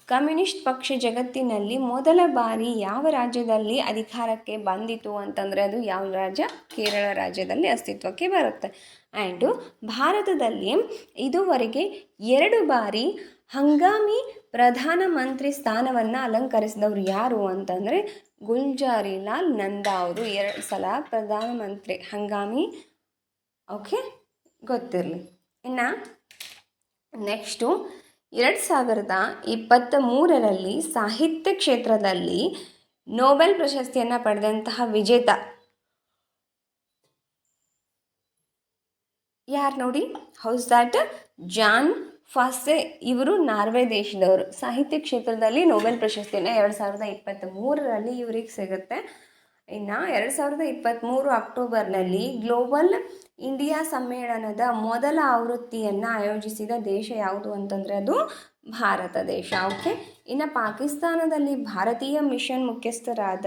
ಕಮ್ಯುನಿಸ್ಟ್ ಪಕ್ಷ ಜಗತ್ತಿನಲ್ಲಿ ಮೊದಲ ಬಾರಿ ಯಾವ ರಾಜ್ಯದಲ್ಲಿ ಅಧಿಕಾರಕ್ಕೆ ಬಂದಿತು ಅಂತಂದರೆ ಅದು ಯಾವ ರಾಜ್ಯ? ಕೇರಳ ರಾಜ್ಯದಲ್ಲಿ ಅಸ್ತಿತ್ವಕ್ಕೆ ಬರುತ್ತೆ. ಆ್ಯಂಡು ಭಾರತದಲ್ಲಿ ಇದುವರೆಗೆ ಎರಡು ಬಾರಿ ಹಂಗಾಮಿ ಪ್ರಧಾನಮಂತ್ರಿ ಸ್ಥಾನವನ್ನು ಅಲಂಕರಿಸಿದವರು ಯಾರು ಅಂತಂದರೆ ಗುಲ್ಜಾರಿಲಾಲ್ ನಂದಾ ಅವರು. ಎರಡು ಸಲ ಪ್ರಧಾನಮಂತ್ರಿ ಹಂಗಾಮಿ ಓಕೆ ಗೊತ್ತಿರಲಿ. ಇನ್ನು ನೆಕ್ಸ್ಟು ಎರಡು ಸಾವಿರದ ಇಪ್ಪತ್ತ ಮೂರರಲ್ಲಿ ಸಾಹಿತ್ಯ ಕ್ಷೇತ್ರದಲ್ಲಿ ನೋಬೆಲ್ ಪ್ರಶಸ್ತಿಯನ್ನು ಪಡೆದಂತಹ ವಿಜೇತ. ಯಾರು ನೋಡಿ? ಹೌಸ್ ದಾಟ್ ಜಾನ್ ಫಾಸೆ ಇವರು ನಾರ್ವೆ ದೇಶದವರು. ಸಾಹಿತ್ಯ ಕ್ಷೇತ್ರದಲ್ಲಿ ನೋಬೆಲ್ ಪ್ರಶಸ್ತಿಯನ್ನು ಎರಡು ಸಾವಿರದ ಇಪ್ಪತ್ತ್ ಮೂರರಲ್ಲಿ ಇವ್ರಿಗೆ ಸಿಗುತ್ತೆ. ಇನ್ನು ಎರಡು ಸಾವಿರದ ಇಪ್ಪತ್ತ್ಮೂರು ಅಕ್ಟೋಬರ್ನಲ್ಲಿ ಗ್ಲೋಬಲ್ ಇಂಡಿಯಾ ಸಮ್ಮೇಳನದ ಮೊದಲ ಆವೃತ್ತಿಯನ್ನು ಆಯೋಜಿಸಿದ ದೇಶ ಯಾವುದು ಅಂತಂದರೆ ಅದು ಭಾರತ ದೇಶ ಓಕೆ ಇನ್ನು ಪಾಕಿಸ್ತಾನದಲ್ಲಿ ಭಾರತೀಯ ಮಿಷನ್ ಮುಖ್ಯಸ್ಥರಾದ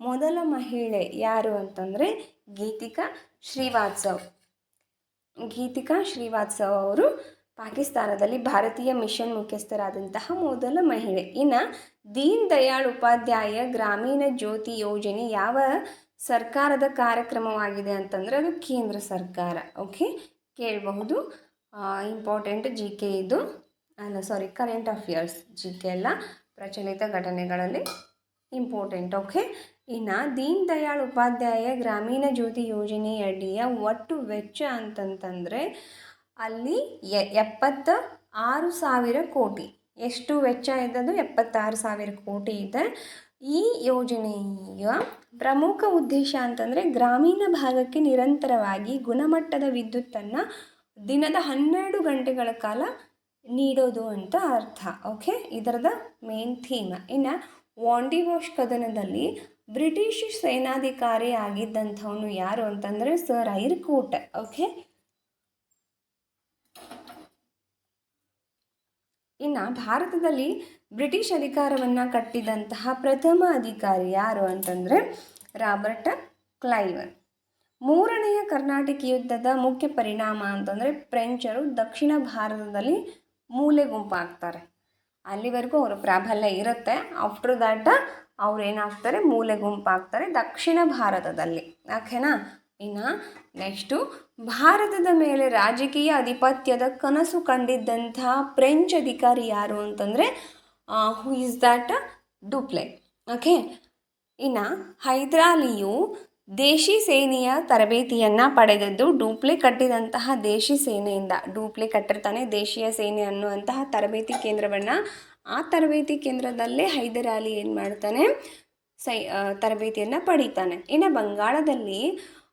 ಮೊದಲ ಮಹಿಳೆ ಯಾರು ಅಂತಂದರೆ ಗೀತಿಕಾ ಶ್ರೀವಾತ್ಸವ್. ಗೀತಿಕಾ ಶ್ರೀವಾತ್ಸವ್ ಅವರು ಪಾಕಿಸ್ತಾನದಲ್ಲಿ ಭಾರತೀಯ ಮಿಷನ್ ಮುಖ್ಯಸ್ಥರಾದಂತಹ ಮೊದಲ ಮಹಿಳೆ. ಇನ್ನು ದೀನ್ ದಯಾಳ್ ಉಪಾಧ್ಯಾಯ ಗ್ರಾಮೀಣ ಜ್ಯೋತಿ ಯೋಜನೆ ಯಾವ ಸರ್ಕಾರದ ಕಾರ್ಯಕ್ರಮವಾಗಿದೆ ಅಂತಂದರೆ ಅದು ಕೇಂದ್ರ ಸರ್ಕಾರ. ಓಕೆ, ಕೇಳಬಹುದು. ಇಂಪಾರ್ಟೆಂಟ್ ಜಿ ಕೆ ಇದು. ಅಲ್ಲ sorry current affairs G K ಎಲ್ಲ ಪ್ರಚಲಿತ ಘಟನೆಗಳಲ್ಲಿ ಇಂಪಾರ್ಟೆಂಟ್ ಓಕೆ. ಇನ್ನು ದೀನ್ ದಯಾಳ್ ಉಪಾಧ್ಯಾಯ ಗ್ರಾಮೀಣ ಜ್ಯೋತಿ ಯೋಜನೆಯಡಿಯ ಒಟ್ಟು ವೆಚ್ಚ ಅಂತಂತಂದರೆ ಅಲ್ಲಿ ಎಪ್ಪತ್ತ ಆರು ಸಾವಿರ ಕೋಟಿ. ಎಷ್ಟು ವೆಚ್ಚ ಇದ್ದದ್ದು? ಎಪ್ಪತ್ತಾರು ಸಾವಿರ ಕೋಟಿ ಇದೆ. ಈ ಯೋಜನೆಯ ಪ್ರಮುಖ ಉದ್ದೇಶ ಅಂತಂದರೆ ಗ್ರಾಮೀಣ ಭಾಗಕ್ಕೆ ನಿರಂತರವಾಗಿ ಗುಣಮಟ್ಟದ ವಿದ್ಯುತ್ತನ್ನು ದಿನದ ಹನ್ನೆರಡು ಗಂಟೆಗಳ ಕಾಲ ನೀಡೋದು ಅಂತ ಅರ್ಥ. ಓಕೆ ಇದರದ ಮೇನ್ ಥೀಮ್ ಇನ್ನು ವಾಂಡಿವಾಶ್ ಕದನದಲ್ಲಿ ಬ್ರಿಟಿಷ್ ಸೇನಾಧಿಕಾರಿ ಆಗಿದ್ದಂಥವನು ಯಾರು ಅಂತಂದರೆ ಸರ್ ಐರ್ಕೋಟ್. ಓಕೆ ಇನ್ನು ಭಾರತದಲ್ಲಿ ಬ್ರಿಟಿಷ್ ಅಧಿಕಾರವನ್ನು ಕಟ್ಟಿದಂತಹ ಪ್ರಥಮ ಅಧಿಕಾರಿ ಯಾರು ಅಂತಂದರೆ ರಾಬರ್ಟ್ ಕ್ಲೈವ್ ಮೂರನೆಯ ಕರ್ನಾಟಕ ಯುದ್ಧದ ಮುಖ್ಯ ಪರಿಣಾಮ ಅಂತಂದರೆ ಫ್ರೆಂಚರು ದಕ್ಷಿಣ ಭಾರತದಲ್ಲಿ ಮೂಲೆ ಗುಂಪಾಗ್ತಾರೆ. ಅಲ್ಲಿವರೆಗೂ ಅವರ ಪ್ರಾಬಲ್ಯ ಇರುತ್ತೆ. ಆಫ್ಟರ್ ದ್ಯಾಟ ಅವ್ರು ಏನಾಗ್ತಾರೆ ಮೂಲೆ ಗುಂಪಾಗ್ತಾರೆ ದಕ್ಷಿಣ ಭಾರತದಲ್ಲಿ. ಓಕೆನಾ ಇನ್ನು ನೆಕ್ಸ್ಟು ಭಾರತದ ಮೇಲೆ ರಾಜಕೀಯ ಆಧಿಪತ್ಯದ ಕನಸು ಕಂಡಿದ್ದಂತಹ ಫ್ರೆಂಚ್ ಅಧಿಕಾರಿ ಯಾರು ಅಂತಂದರೆ who is that Dupleix okay ಇನ್ನು ಹೈದ್ರಾಲಿಯು ದೇಶಿ ಸೇನೆಯ ತರಬೇತಿಯನ್ನು ಪಡೆದದ್ದು ಡೂಪ್ಲೆ ಕಟ್ಟಿದಂತಹ ದೇಶಿ ಸೇನೆಯಿಂದ. ಡೂಪ್ಲೆ ಕಟ್ಟಿರ್ತಾನೆ ದೇಶೀಯ ಸೇನೆ ಅನ್ನುವಂತಹ ತರಬೇತಿ ಕೇಂದ್ರವನ್ನು. ಆ ತರಬೇತಿ ಕೇಂದ್ರದಲ್ಲೇ ಹೈದರಾಲಿ ಏನು ಮಾಡ್ತಾನೆ, ಸೈ ತರಬೇತಿಯನ್ನು ಪಡಿತಾನೆ. ಇನ್ನು ಬಂಗಾಳದಲ್ಲಿ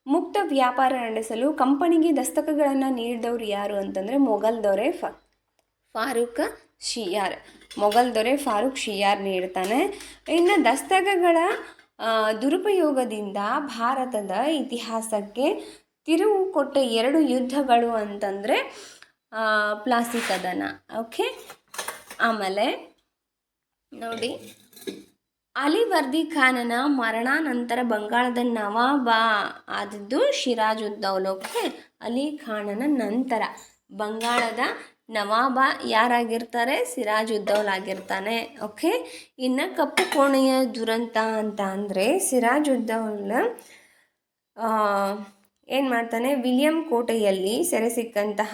ಮುಕ್ತ ವ್ಯಾಪಾರ ನಡೆಸಲು ಕಂಪನಿಗೆ ದಸ್ತಕಗಳನ್ನು ನೀಡಿದವರು ಯಾರು ಅಂತಂದರೆ ಮೊಘಲ್ ದೊರೆ ಫ, ಫಾರೂಕ್ ಶಿಯಾರ್. ಮೊಘಲ್ ದೊರೆ ಫಾರೂಕ್ ಶಿಯಾರ್ ನೀಡ್ತಾನೆ. ಇನ್ನು ದಸ್ತಕಗಳ ದುರುಪಯೋಗದಿಂದ ಭಾರತದ ಇತಿಹಾಸಕ್ಕೆ ತಿರುವು ಕೊಟ್ಟ ಎರಡು ಯುದ್ಧಗಳು ಅಂತಂದರೆ ಪ್ಲಾಸಿ ಕದನ ಓಕೆ? ಆಮೇಲೆ ನೋಡಿ. ಅಲಿವರ್ದಿ ಖಾನನ ಮರಣಾನಂತರ ಬಂಗಾಳದ ನವಾಬ ಆದದ್ದು ಶಿರಾಜ್ ಓಕೆ ಅಲಿ ಖಾನನ ನಂತರ ಬಂಗಾಳದ ನವಾಬ ಯಾರಾಗಿರ್ತಾರೆ? ಸಿರಾಜುದ್ದೌಲ್ ಆಗಿರ್ತಾನೆ ಓಕೆ? ಇನ್ನು ಕಪ್ಪು ಕೋಣೆಯ ದುರಂತ ಅಂತ ಅಂದರೆ ಸಿರಾಜುದ್ದೌಲ್ ಏನು ಮಾಡ್ತಾನೆ? ವಿಲಿಯಂ ಕೋಟೆಯಲ್ಲಿ ಸೆರೆ ಸಿಕ್ಕಂತಹ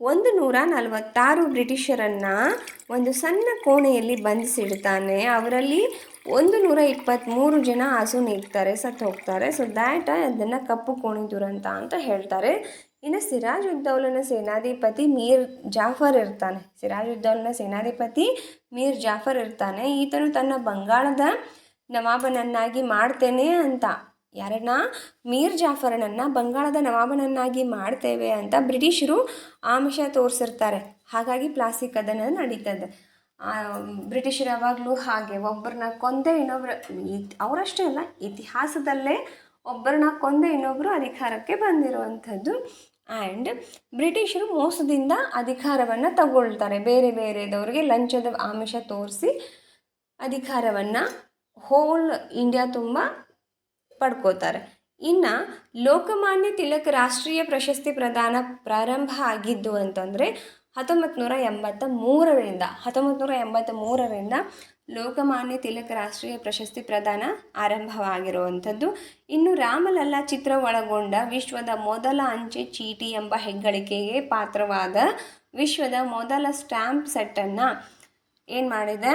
ಒಂದು ನೂರ ನಲವತ್ತಾರು ಬ್ರಿಟಿಷರನ್ನು ಒಂದು ಸಣ್ಣ ಕೋಣೆಯಲ್ಲಿ ಬಂಧಿಸಿಡ್ತಾನೆ. ಅವರಲ್ಲಿ ಒಂದು ನೂರ ಇಪ್ಪತ್ತ್ಮೂರು ಜನ ಹಸು ನೀಗ್ತಾರೆ ಸತ್ತು ಹೋಗ್ತಾರೆ. ಸೊ ದ್ಯಾಟ್ ಅದನ್ನು ಕಪ್ಪು ಕೋಣಿ ದುರಂತ ಅಂತ ಹೇಳ್ತಾರೆ. ಇನ್ನು ಸಿರಾಜ್ ಉದ್ದೌಲನ ಸೇನಾಧಿಪತಿ ಮೀರ್ ಜಾಫರ್ ಇರ್ತಾನೆ. ಸಿರಾಜ್ ಉದ್ದೌಲನ ಸೇನಾಧಿಪತಿ ಮೀರ್ ಜಾಫರ್ ಇರ್ತಾನೆ. ಈತನು ತನ್ನ ಬಂಗಾಳದ ನವಾಬನನ್ನಾಗಿ ಮಾಡ್ತೇನೆ ಅಂತ. ಯಾರನ್ನ? ಮೀರ್ ಜಾಫರನನ್ನು ಬಂಗಾಳದ ನವಾಬನನ್ನಾಗಿ ಮಾಡ್ತೇವೆ ಅಂತ ಬ್ರಿಟಿಷರು ಆಮಿಷ ತೋರಿಸಿರ್ತಾರೆ. ಹಾಗಾಗಿ ಪ್ಲಾಸ್ಟಿಕ್ ಅದನ್ನು ನಡೀತದೆ. ಬ್ರಿಟಿಷರು ಯಾವಾಗಲೂ ಹಾಗೆ ಒಬ್ಬರನ್ನ ಕೊಂದೇ ಇನ್ನೊಬ್ರು ಇತ್- ಅವರಷ್ಟೇ ಅಲ್ಲ, ಇತಿಹಾಸದಲ್ಲೇ ಒಬ್ಬರನ್ನ ಕೊಂದೆ ಇನ್ನೊಬ್ಬರು ಅಧಿಕಾರಕ್ಕೆ ಬಂದಿರುವಂಥದ್ದು. ಆ್ಯಂಡ್ ಬ್ರಿಟಿಷರು ಮೋಸದಿಂದ ಅಧಿಕಾರವನ್ನು ತಗೊಳ್ತಾರೆ. ಬೇರೆ ಬೇರೆದವ್ರಿಗೆ ಲಂಚದ ಆಮಿಷ ತೋರಿಸಿ ಅಧಿಕಾರವನ್ನು ಹೋಲ್ ಇಂಡಿಯಾ ತುಂಬ ಪಡ್ಕೋತಾರೆ. ಇನ್ನು ಲೋಕಮಾನ್ಯ ತಿಲಕ್ ರಾಷ್ಟ್ರೀಯ ಪ್ರಶಸ್ತಿ ಪ್ರದಾನ ಪ್ರಾರಂಭ ಆಗಿದ್ದು ಅಂತಂದರೆ ಹತ್ತೊಂಬತ್ತು ನೂರ ಎಂಬತ್ತ ಮೂರರಿಂದ ಹತ್ತೊಂಬತ್ತು ನೂರ ಎಂಬತ್ತ ಮೂರರಿಂದ ಲೋಕಮಾನ್ಯ ತಿಲಕ್ ರಾಷ್ಟ್ರೀಯ ಪ್ರಶಸ್ತಿ ಪ್ರದಾನ ಆರಂಭವಾಗಿರುವಂಥದ್ದು. ಇನ್ನು ರಾಮಲಲ್ಲಾ ಚಿತ್ರ ಒಳಗೊಂಡ ವಿಶ್ವದ ಮೊದಲ ಅಂಚೆ ಚೀಟಿ ಎಂಬ ಹೆಗ್ಗಳಿಕೆಗೆ ಪಾತ್ರವಾದ ವಿಶ್ವದ ಮೊದಲ ಸ್ಟ್ಯಾಂಪ್ ಸೆಟ್ಟನ್ನು ಏನು ಮಾಡಿದೆ?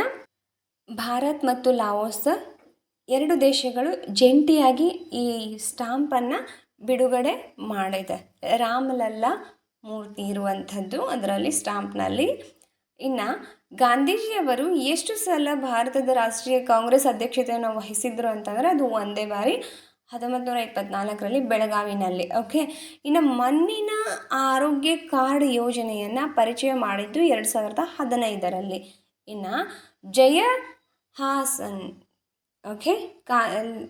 ಭಾರತ್ ಮತ್ತು ಲಾವೋಸ್ ಎರಡು ದೇಶಗಳು ಜಂಟಿಯಾಗಿ ಈ ಸ್ಟಾಂಪನ್ನು ಬಿಡುಗಡೆ ಮಾಡಿದೆ. ರಾಮಲಲ್ಲ ಮೂರ್ತಿ ಇರುವಂಥದ್ದು ಅದರಲ್ಲಿ ಸ್ಟಾಂಪ್ನಲ್ಲಿ. ಇನ್ನು ಗಾಂಧೀಜಿಯವರು ಎಷ್ಟು ಸಲ ಭಾರತದ ರಾಷ್ಟ್ರೀಯ ಕಾಂಗ್ರೆಸ್ ಅಧ್ಯಕ್ಷತೆಯನ್ನು ವಹಿಸಿದ್ರು ಅಂತಂದರೆ ಅದು ಒಂದೇ ಬಾರಿ ಹತ್ತೊಂಬತ್ತು ನೂರ ಇಪ್ಪತ್ನಾಲ್ಕರಲ್ಲಿ ಬೆಳಗಾವಿನಲ್ಲಿ, ಓಕೆ? ಇನ್ನು ಮಣ್ಣಿನ ಆರೋಗ್ಯ ಕಾರ್ಡ್ ಯೋಜನೆಯನ್ನು ಪರಿಚಯ ಮಾಡಿದ್ದು ಎರಡು ಸಾವಿರದ ಹದಿನೈದರಲ್ಲಿ. ಇನ್ನು ಜಯ ಹಾಸನ್ ಓಕೆ?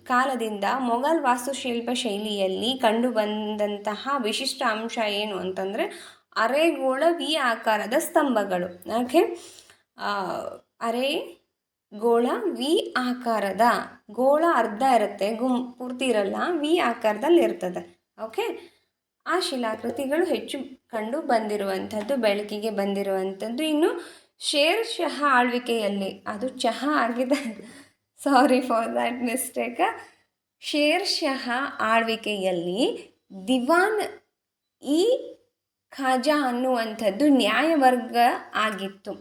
ಕಾಲದಿಂದ ಮೊಘಲ್ ವಾಸ್ತುಶಿಲ್ಪ ಶೈಲಿಯಲ್ಲಿ ಕಂಡುಬಂದಂತಹ ವಿಶಿಷ್ಟ ಅಂಶ ಏನು ಅಂತಂದರೆ ಅರೆಗೋಳ ವಿ ಆಕಾರದ ಸ್ತಂಭಗಳು. ಓಕೆ? ಅರೆ ಗೋಳ ವಿ ಆಕಾರದ, ಗೋಳ ಅರ್ಧ ಇರುತ್ತೆ, ಗುಂ, ಪೂರ್ತಿ ಇರಲ್ಲ, ವಿ ಆಕಾರದಲ್ಲಿ ಇರ್ತದೆ. ಓಕೆ? ಆ ಶಿಲಾಕೃತಿಗಳು ಹೆಚ್ಚು ಕಂಡು ಬಂದಿರುವಂಥದ್ದು, ಬೆಳಕಿಗೆ ಬಂದಿರುವಂಥದ್ದು. ಇನ್ನು ಶೇರ್ ಶಹ ಆಳ್ವಿಕೆಯಲ್ಲಿ, ಅದು ಚಹಾ ಆಗಿದೆ. Sorry for that mistake Sher Shah ಆಳ್ವಿಕೆಯಲ್ಲಿ ದಿವಾನ್ ಈ ಖಾಜಾ ಅನ್ನುವಂಥದ್ದು ನ್ಯಾಯವರ್ಗ ಆಗಿತ್ತು.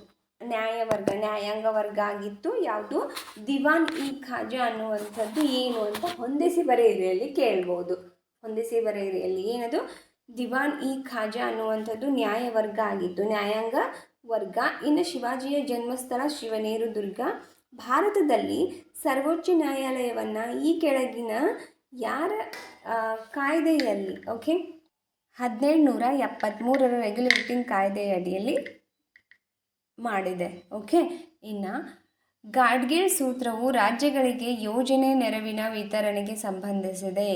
ನ್ಯಾಯವರ್ಗ ನ್ಯಾಯಾಂಗ ವರ್ಗ ಆಗಿತ್ತು. ಯಾವುದು? ದಿವಾನ್ ಇ ಖಾಜಾ ಅನ್ನುವಂಥದ್ದು ಏನು ಅಂತ ಹೊಂದಿಸಿ ಬರೆಯಿರಿಯಲ್ಲಿ ಕೇಳ್ಬೋದು. ಹೊಂದಿಸಿ ಬರೆಯಿರಿಯಲ್ಲಿ ಏನದು? ದಿವಾನ್ ಇ ಖಾಜಾ ಅನ್ನುವಂಥದ್ದು ನ್ಯಾಯವರ್ಗ ಆಗಿತ್ತು. ನ್ಯಾಯಾಂಗ ವರ್ಗ. ಇನ್ನು ಶಿವಾಜಿಯ ಜನ್ಮಸ್ಥಳ ಶಿವನೇರು ದುರ್ಗ. ಭಾರತದಲ್ಲಿ ಸರ್ವೋಚ್ಚ ನ್ಯಾಯಾಲಯವನ್ನು ಈ ಕೆಳಗಿನ ಯಾರ ಕಾಯ್ದೆಯಲ್ಲಿ, ಓಕೆ? ಹದಿನೇಳು ನೂರ ಎಪ್ಪತ್ತ್ಮೂರರ ರೆಗ್ಯುಲೇಟಿಂಗ್ ಕಾಯ್ದೆಯಡಿಯಲ್ಲಿ ಮಾಡಿದೆ, ಓಕೆ? ಇನ್ನು ಗಾಡ್ಗೇಳ್ ಸೂತ್ರವು ರಾಜ್ಯಗಳಿಗೆ ಯೋಜನೆ ನೆರವಿನ ವಿತರಣೆಗೆ ಸಂಬಂಧಿಸಿದೆ.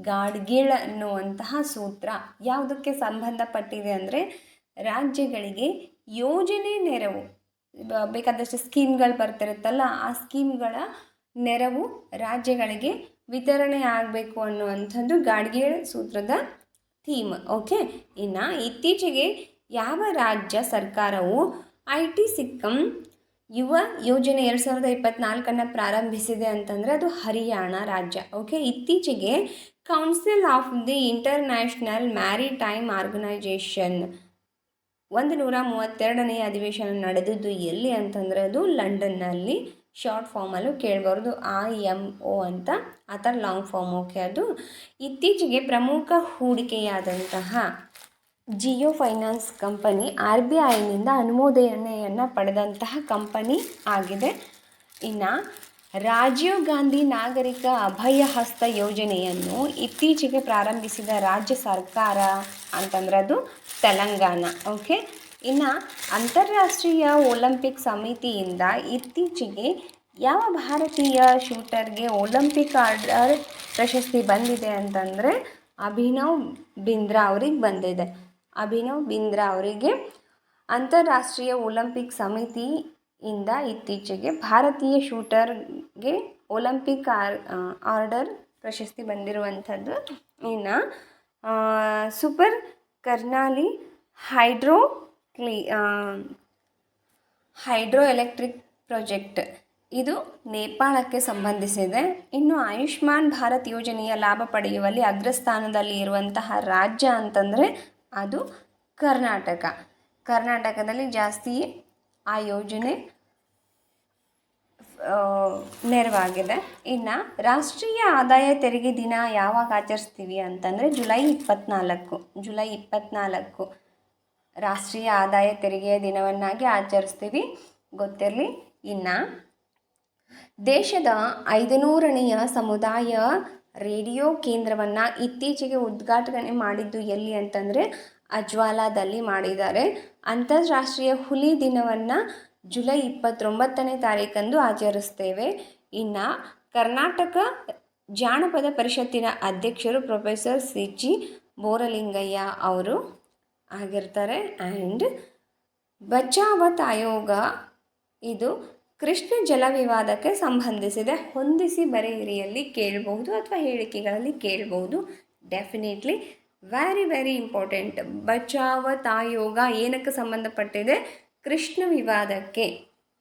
ಗಾಡ್ಗೇಳ್ ಅನ್ನುವಂತಹ ಸೂತ್ರ ಯಾವುದಕ್ಕೆ ಸಂಬಂಧಪಟ್ಟಿದೆ ಅಂದರೆ ರಾಜ್ಯಗಳಿಗೆ ಯೋಜನೆ ನೆರವು ಬೇಕಾದಷ್ಟು ಸ್ಕೀಮ್ಗಳು ಬರ್ತಿರುತ್ತಲ್ಲ, ಆ ಸ್ಕೀಮ್ಗಳ ನೆರವು ರಾಜ್ಯಗಳಿಗೆ ವಿತರಣೆ ಆಗಬೇಕು ಅನ್ನುವಂಥದ್ದು ಗಾಡ್ಗೆ ಸೂತ್ರದ ಥೀಮ್, ಓಕೆ? ಇನ್ನು ಇತ್ತೀಚೆಗೆ ಯಾವ ರಾಜ್ಯ ಸರ್ಕಾರವು ಐ ಟಿ ಸಿಕ್ಕಂ ಯುವ ಯೋಜನೆ ಎರಡು ಸಾವಿರದ ಇಪ್ಪತ್ತ್ನಾಲ್ಕನ್ನು ಪ್ರಾರಂಭಿಸಿದೆ ಅಂತಂದರೆ ಅದು ಹರಿಯಾಣ ರಾಜ್ಯ, ಓಕೆ? ಇತ್ತೀಚೆಗೆ council of the international maritime organisation ಒಂದು ನೂರ ಮೂವತ್ತೆರಡನೇ ಅಧಿವೇಶನ ನಡೆದಿದ್ದು ಎಲ್ಲಿ ಅಂತಂದರೆ ಅದು ಲಂಡನ್ನಲ್ಲಿ ಶಾರ್ಟ್ ಫಾರ್ಮಲ್ಲೂ ಕೇಳಬಾರ್ದು, ಐ ಎಂ ಒ ಅಂತ, ಆ ಥರ ಲಾಂಗ್ ಫಾರ್ಮ್. ಓಕೆ, ಅದು ಇತ್ತೀಚೆಗೆ ಪ್ರಮುಖ ಹೂಡಿಕೆಯಾದಂತಹ Jio finance company R B ಐನಿಂದ ಅನುಮೋದನೆಯನ್ನು ಪಡೆದಂತಹ ಕಂಪನಿ ಆಗಿದೆ. ಇನ್ನು ರಾಜೀವ್ ಗಾಂಧಿ ನಾಗರಿಕ ಅಭಯ ಹಸ್ತ ಯೋಜನೆಯನ್ನು ಇತ್ತೀಚೆಗೆ ಪ್ರಾರಂಭಿಸಿದ ರಾಜ್ಯ ಸರ್ಕಾರ ಅಂತಂದ್ರೆ ಅದು ತೆಲಂಗಾಣ ಓಕೆ ಇನ್ನು ಅಂತಾರಾಷ್ಟ್ರೀಯ ಒಲಿಂಪಿಕ್ ಸಮಿತಿಯಿಂದ ಇತ್ತೀಚೆಗೆ ಯಾವ ಭಾರತೀಯ ಶೂಟರ್ಗೆ ಒಲಿಂಪಿಕ್ ಆರ್ಡರ್ ಪ್ರಶಸ್ತಿ ಬಂದಿದೆ ಅಂತಂದರೆ ಅಭಿನವ್ ಬಿಂದ್ರಾ ಅವ್ರಿಗೆ ಬಂದಿದೆ. ಅಭಿನವ್ ಬಿಂದ್ರಾ ಅವರಿಗೆ ಅಂತಾರಾಷ್ಟ್ರೀಯ ಒಲಿಂಪಿಕ್ ಸಮಿತಿಯಿಂದ ಇತ್ತೀಚೆಗೆ ಭಾರತೀಯ ಶೂಟರ್ಗೆ ಒಲಿಂಪಿಕ್ ಆರ್ ಆರ್ಡರ್ ಪ್ರಶಸ್ತಿ ಬಂದಿರುವಂಥದ್ದು ಇನ್ನು ಸೂಪರ್ ಕರ್ನಾಲಿ ಹೈಡ್ರೋ ಕ್ಲೀ ಹೈಡ್ರೋ ಎಲೆಕ್ಟ್ರಿಕ್ ಪ್ರಾಜೆಕ್ಟ್. ಇದು ನೇಪಾಳಕ್ಕೆ ಸಂಬಂಧಿಸಿದೆ. ಇನ್ನು ಆಯುಷ್ಮಾನ್ ಭಾರತ್ ಯೋಜನೆಯ ಲಾಭ ಪಡೆಯುವಲ್ಲಿ ಅಗ್ರಸ್ಥಾನದಲ್ಲಿ ಇರುವಂತಹ ರಾಜ್ಯ ಅಂತಂದರೆ ಅದು ಕರ್ನಾಟಕ. ಕರ್ನಾಟಕದಲ್ಲಿ ಜಾಸ್ತಿ ಆ ಯೋಜನೆ ನೆರವಾಗಿದೆ. ಇನ್ನು ರಾಷ್ಟ್ರೀಯ ಆದಾಯ ತೆರಿಗೆ ದಿನ ಯಾವಾಗ ಆಚರಿಸ್ತೀವಿ ಅಂತಂದರೆ ಜುಲೈ ಇಪ್ಪತ್ತ್ನಾಲ್ಕು ಜುಲೈ ಇಪ್ಪತ್ತ್ನಾಲ್ಕು ರಾಷ್ಟ್ರೀಯ ಆದಾಯ ತೆರಿಗೆಯ ದಿನವನ್ನಾಗಿ ಆಚರಿಸ್ತೀವಿ. ಗೊತ್ತಿರಲಿ? ಇನ್ನು ದೇಶದ ಐದುನೂರನೆಯ ಸಮುದಾಯ ರೇಡಿಯೋ ಕೇಂದ್ರವನ್ನು ಇತ್ತೀಚೆಗೆ ಉದ್ಘಾಟನೆ ಮಾಡಿದ್ದು ಎಲ್ಲಿ ಅಂತಂದರೆ ಅಜ್ವಾಲಾದಲ್ಲಿ ಮಾಡಿದ್ದಾರೆ. ಅಂತಾರಾಷ್ಟ್ರೀಯ ಹುಲಿ ದಿನವನ್ನು ಜುಲೈ ಇಪ್ಪತ್ತೊಂಬತ್ತನೇ ತಾರೀಕಂದು ಆಚರಿಸ್ತೇವೆ. ಇನ್ನು ಕರ್ನಾಟಕ ಜಾನಪದ ಪರಿಷತ್ತಿನ ಅಧ್ಯಕ್ಷರು ಪ್ರೊಫೆಸರ್ ಸಿ ಜಿ ಬೋರಲಿಂಗಯ್ಯ ಅವರು ಆಗಿರ್ತಾರೆ. ಆ್ಯಂಡ್ ಬಚಾವತ್ ಆಯೋಗ ಇದು ಕೃಷ್ಣ ಜಲ ವಿವಾದಕ್ಕೆ ಸಂಬಂಧಿಸಿದೆ. ಹೊಂದಿಸಿ ಬರೆಯಿರಿಯಲ್ಲಿ ಕೇಳಬಹುದು ಅಥವಾ ಹೇಳಿಕೆಗಳಲ್ಲಿ ಕೇಳಬಹುದು. ಡೆಫಿನೆಟ್ಲಿ ವೆರಿ ವೆರಿ ಇಂಪಾರ್ಟೆಂಟ್ ಬಚಾವ ತಾಯೋಗ ಏನಕ್ಕೆ ಸಂಬಂಧಪಟ್ಟಿದೆ? ಕೃಷ್ಣ ವಿವಾದಕ್ಕೆ.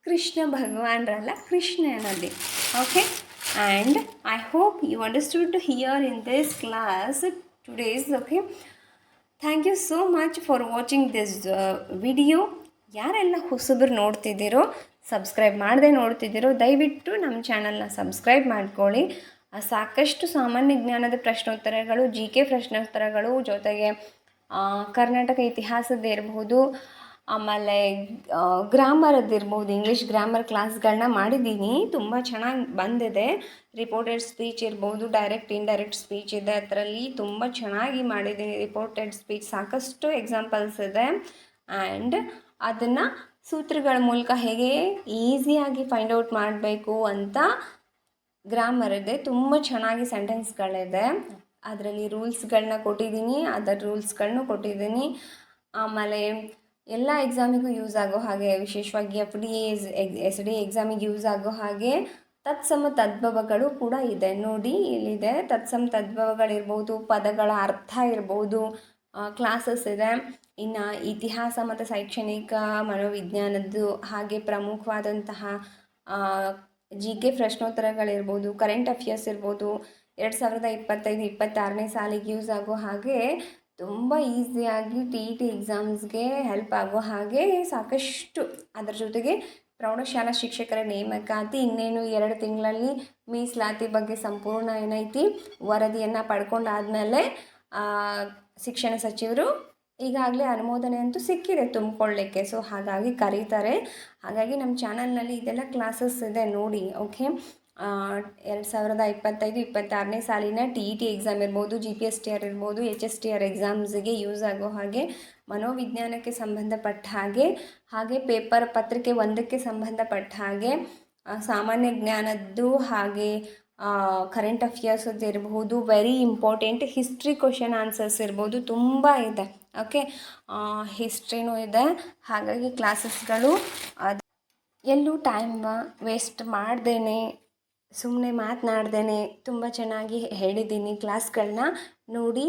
ಕೃಷ್ಣ ಭಗವಾನ್ರಲ್ಲ, ಕೃಷ್ಣನಲ್ಲಿ. Okay and I hope you understood to here in this class today's okay thank you so much for watching this video ಯಾರೆಲ್ಲ ಹೊಸಬ್ರು ನೋಡ್ತಿದ್ದೀರೋ ಸಬ್ಸ್ಕ್ರೈಬ್ ಮಾಡದೆ ನೋಡ್ತಿದ್ದೀರೋ, ದಯವಿಟ್ಟು ನಮ್ಮ ಚಾನಲ್ನ ಸಬ್ಸ್ಕ್ರೈಬ್ ಮಾಡ್ಕೊಳ್ಳಿ. ಸಾಕಷ್ಟು ಸಾಮಾನ್ಯ ಜ್ಞಾನದ ಪ್ರಶ್ನೋತ್ತರಗಳು, ಜಿ ಕೆ ಪ್ರಶ್ನೋತ್ತರಗಳು ಜೊತೆಗೆ ಕರ್ನಾಟಕ ಇತಿಹಾಸದ್ದೇ ಇರಬಹುದು, ಆಮೇಲೆ ಗ್ರಾಮರದ್ದು ಇರ್ಬೋದು ಇಂಗ್ಲೀಷ್ ಗ್ರಾಮರ್ ಕ್ಲಾಸ್ಗಳನ್ನ ಮಾಡಿದ್ದೀನಿ. ತುಂಬ ಚೆನ್ನಾಗಿ ಬಂದಿದೆ. ರಿಪೋರ್ಟೆಡ್ ಸ್ಪೀಚ್ ಇರ್ಬೋದು ಡೈರೆಕ್ಟ್ ಇಂಡೈರೆಕ್ಟ್ ಸ್ಪೀಚ್ ಇದೆ. ಅದರಲ್ಲಿ ತುಂಬ ಚೆನ್ನಾಗಿ ಮಾಡಿದ್ದೀನಿ. ರಿಪೋರ್ಟೆಡ್ ಸ್ಪೀಚ್ ಸಾಕಷ್ಟು ಎಕ್ಸಾಂಪಲ್ಸ್ ಇದೆ. ಆ್ಯಂಡ್ ಅದನ್ನು ಸೂತ್ರಗಳ ಮೂಲಕ ಹೇಗೆ ಈಸಿಯಾಗಿ ಫೈಂಡ್ ಔಟ್ ಮಾಡಬೇಕು ಅಂತ ಗ್ರಾಮರ್ ಇದೆ ತುಂಬ ಚೆನ್ನಾಗಿ ಸೆಂಟೆನ್ಸ್ಗಳಿದೆ ಅದರಲ್ಲಿ ರೂಲ್ಸ್ಗಳನ್ನ ಕೊಟ್ಟಿದ್ದೀನಿ. ಅದರ ರೂಲ್ಸ್ಗಳನ್ನು ಕೊಟ್ಟಿದ್ದೀನಿ. ಆಮೇಲೆ ಎಲ್ಲ ಎಕ್ಸಾಮಿಗೂ ಯೂಸ್ ಆಗೋ ಹಾಗೆ, ವಿಶೇಷವಾಗಿ ಎಫ್ ಡಿ ಎಸ್ ಡಿ ಎಕ್ಸಾಮಿಗೆ ಯೂಸ್ ಆಗೋ ಹಾಗೆ ತತ್ಸಮ ತದ್ಭವಗಳು ಕೂಡ ಇದೆ. ನೋಡಿ, ಇಲ್ಲಿದೆ. ತತ್ಸಮ ತದ್ಭವಗಳಿರ್ಬೋದು, ಪದಗಳ ಅರ್ಥ ಇರ್ಬೋದು ಕ್ಲಾಸಸ್ ಇದೆ. ಇನ್ನು ಇತಿಹಾಸ ಮತ್ತು ಶೈಕ್ಷಣಿಕ ಮನೋವಿಜ್ಞಾನದ್ದು ಹಾಗೆ ಪ್ರಮುಖವಾದಂತಹ ಜಿ ಕೆ ಪ್ರಶ್ನೋತ್ತರಗಳಿರ್ಬೋದು ಕರೆಂಟ್ ಅಫೇರ್ಸ್ ಇರ್ಬೋದು, ಎರಡು ಸಾವಿರದ ಇಪ್ಪತ್ತೈದು, ಇಪ್ಪತ್ತಾರನೇ ಸಾಲಿಗೆ ಯೂಸ್ ಆಗೋ ಹಾಗೆ ತುಂಬ ಈಸಿಯಾಗಿ ಟಿ ಇ ಟಿ ಎಕ್ಸಾಮ್ಸ್ಗೆ ಹೆಲ್ಪ್ ಆಗೋ ಹಾಗೆ ಸಾಕಷ್ಟು ಅದರ ಜೊತೆಗೆ ಪ್ರೌಢಶಾಲಾ ಶಿಕ್ಷಕರ ನೇಮಕಾತಿ ಇನ್ನೇನು ಎರಡು ತಿಂಗಳಲ್ಲಿ ಮೀಸಲಾತಿ ಬಗ್ಗೆ ಸಂಪೂರ್ಣ ಏನೈತಿ ವರದಿಯನ್ನು ಪಡ್ಕೊಂಡಾದಮೇಲೆ ಶಿಕ್ಷಣ ಸಚಿವರು ಈಗಾಗಲೇ ಅನುಮೋದನೆ ಅಂತೂ ಸಿಕ್ಕಿದೆ ತುಂಬಿಕೊಳ್ಳಿಕ್ಕೆ. ಸೊ ಹಾಗಾಗಿ ಕರೀತಾರೆ. ಹಾಗಾಗಿ ನಮ್ಮ ಚಾನಲ್ನಲ್ಲಿ ಇದೆಲ್ಲ ಕ್ಲಾಸಸ್ ಇದೆ ನೋಡಿ ಓಕೆ ಎರಡು ಸಾವಿರದ ಇಪ್ಪತ್ತೈದು, ಇಪ್ಪತ್ತಾರನೇ ಸಾಲಿನ ಟಿ ಇ ಟಿ ಎಕ್ಸಾಮ್ ಇರ್ಬೋದು G P S T R ಇರ್ಬೋದು ಎಚ್ ಎಸ್ ಟಿ ಆರ್ ಎಕ್ಸಾಮ್ಸ್ಗೆ ಯೂಸ್ ಆಗೋ ಹಾಗೆ ಮನೋವಿಜ್ಞಾನಕ್ಕೆ ಸಂಬಂಧಪಟ್ಟ ಹಾಗೆ ಹಾಗೆ ಪೇಪರ್ ಪತ್ರಿಕೆ ಒಂದಕ್ಕೆ ಸಂಬಂಧಪಟ್ಟ ಹಾಗೆ ಸಾಮಾನ್ಯ ಜ್ಞಾನದ್ದು ಹಾಗೆ ಕರೆಂಟ್ ಅಫೇರ್ಸದ್ದು ಇರಬಹುದು very important history question answers ಇರ್ಬೋದು, ತುಂಬ ಇದೆ. ಓಕೆ ಹಿಸ್ಟ್ರಿನೂ ಇದೆ. ಹಾಗಾಗಿ ಕ್ಲಾಸಸ್ಗಳು ಅದು ಎಲ್ಲೂ ಟೈಮ್ ವೇಸ್ಟ್ ಮಾಡ್ದೇನೆ ಸುಮ್ಮನೆ ಮಾತನಾಡ್ದೇನೆ, ತುಂಬ ಚೆನ್ನಾಗಿ ಹೇಳಿದ್ದೀನಿ ಕ್ಲಾಸ್ಗಳನ್ನ ನೋಡಿ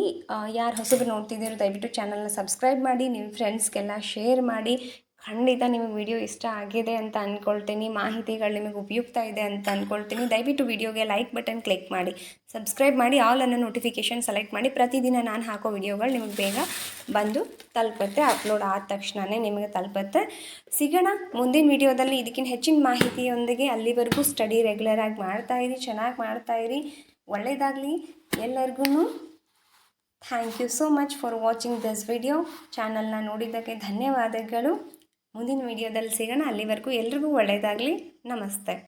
ಯಾರು ಹೊಸಬ್ರು ನೋಡ್ತಿದ್ದೀರೋ ದಯವಿಟ್ಟು ಚಾನಲ್ನ ಸಬ್ಸ್ಕ್ರೈಬ್ ಮಾಡಿ ನಿಮ್ಮ ಫ್ರೆಂಡ್ಸ್ಗೆಲ್ಲ ಶೇರ್ ಮಾಡಿ ಖಂಡಿತ ನಿಮಗೆ ವಿಡಿಯೋ ಇಷ್ಟ ಆಗಿದೆ ಅಂತ ಅಂದ್ಕೊಳ್ತೀನಿ ಮಾಹಿತಿಗಳು ನಿಮಗೆ ಉಪಯುಕ್ತ ಇದೆ ಅಂತ ಅಂದ್ಕೊಳ್ತೀನಿ ದಯವಿಟ್ಟು ವಿಡಿಯೋಗೆ ಲೈಕ್ ಬಟನ್ ಕ್ಲಿಕ್ ಮಾಡಿ. ಸಬ್ಸ್ಕ್ರೈಬ್ ಮಾಡಿ. ಆಲ್ ಅನ್ನೋ ನೋಟಿಫಿಕೇಷನ್ ಸೆಲೆಕ್ಟ್ ಮಾಡಿ. ಪ್ರತಿದಿನ ನಾನು ಹಾಕೋ ವಿಡಿಯೋಗಳು ನಿಮಗೆ ಬೇಗ ಬಂದು ತಲುಪುತ್ತೆ. ಅಪ್ಲೋಡ್ ಆದ ತಕ್ಷಣವೇ ನಿಮಗೆ ತಲುಪುತ್ತೆ. ಸಿಗೋಣ. ಮುಂದಿನ ವಿಡಿಯೋದಲ್ಲಿ ಇದಕ್ಕಿಂತ ಹೆಚ್ಚಿನ ಮಾಹಿತಿಯೊಂದಿಗೆ ಅಲ್ಲಿವರೆಗೂ ಸ್ಟಡಿ ರೆಗ್ಯುಲರ್ ರೆಗ್ಯುಲರಾಗಿ ಇರಿ, ಚೆನ್ನಾಗಿ ಮಾಡ್ತಾಯಿರಿ ಒಳ್ಳೆಯದಾಗಲಿ ಎಲ್ಲರಿಗೂ thank you so much for watching this video ಚಾನಲ್ನ ನೋಡಿದ್ದಕ್ಕೆ ಧನ್ಯವಾದಗಳು. ಮುಂದಿನ ವಿಡಿಯೋದಲ್ಲಿ ಸಿಗೋಣ. ಅಲ್ಲಿವರೆಗೂ ಎಲ್ರಿಗೂ ಒಳ್ಳೆಯದಾಗಲಿ. ನಮಸ್ತೆ.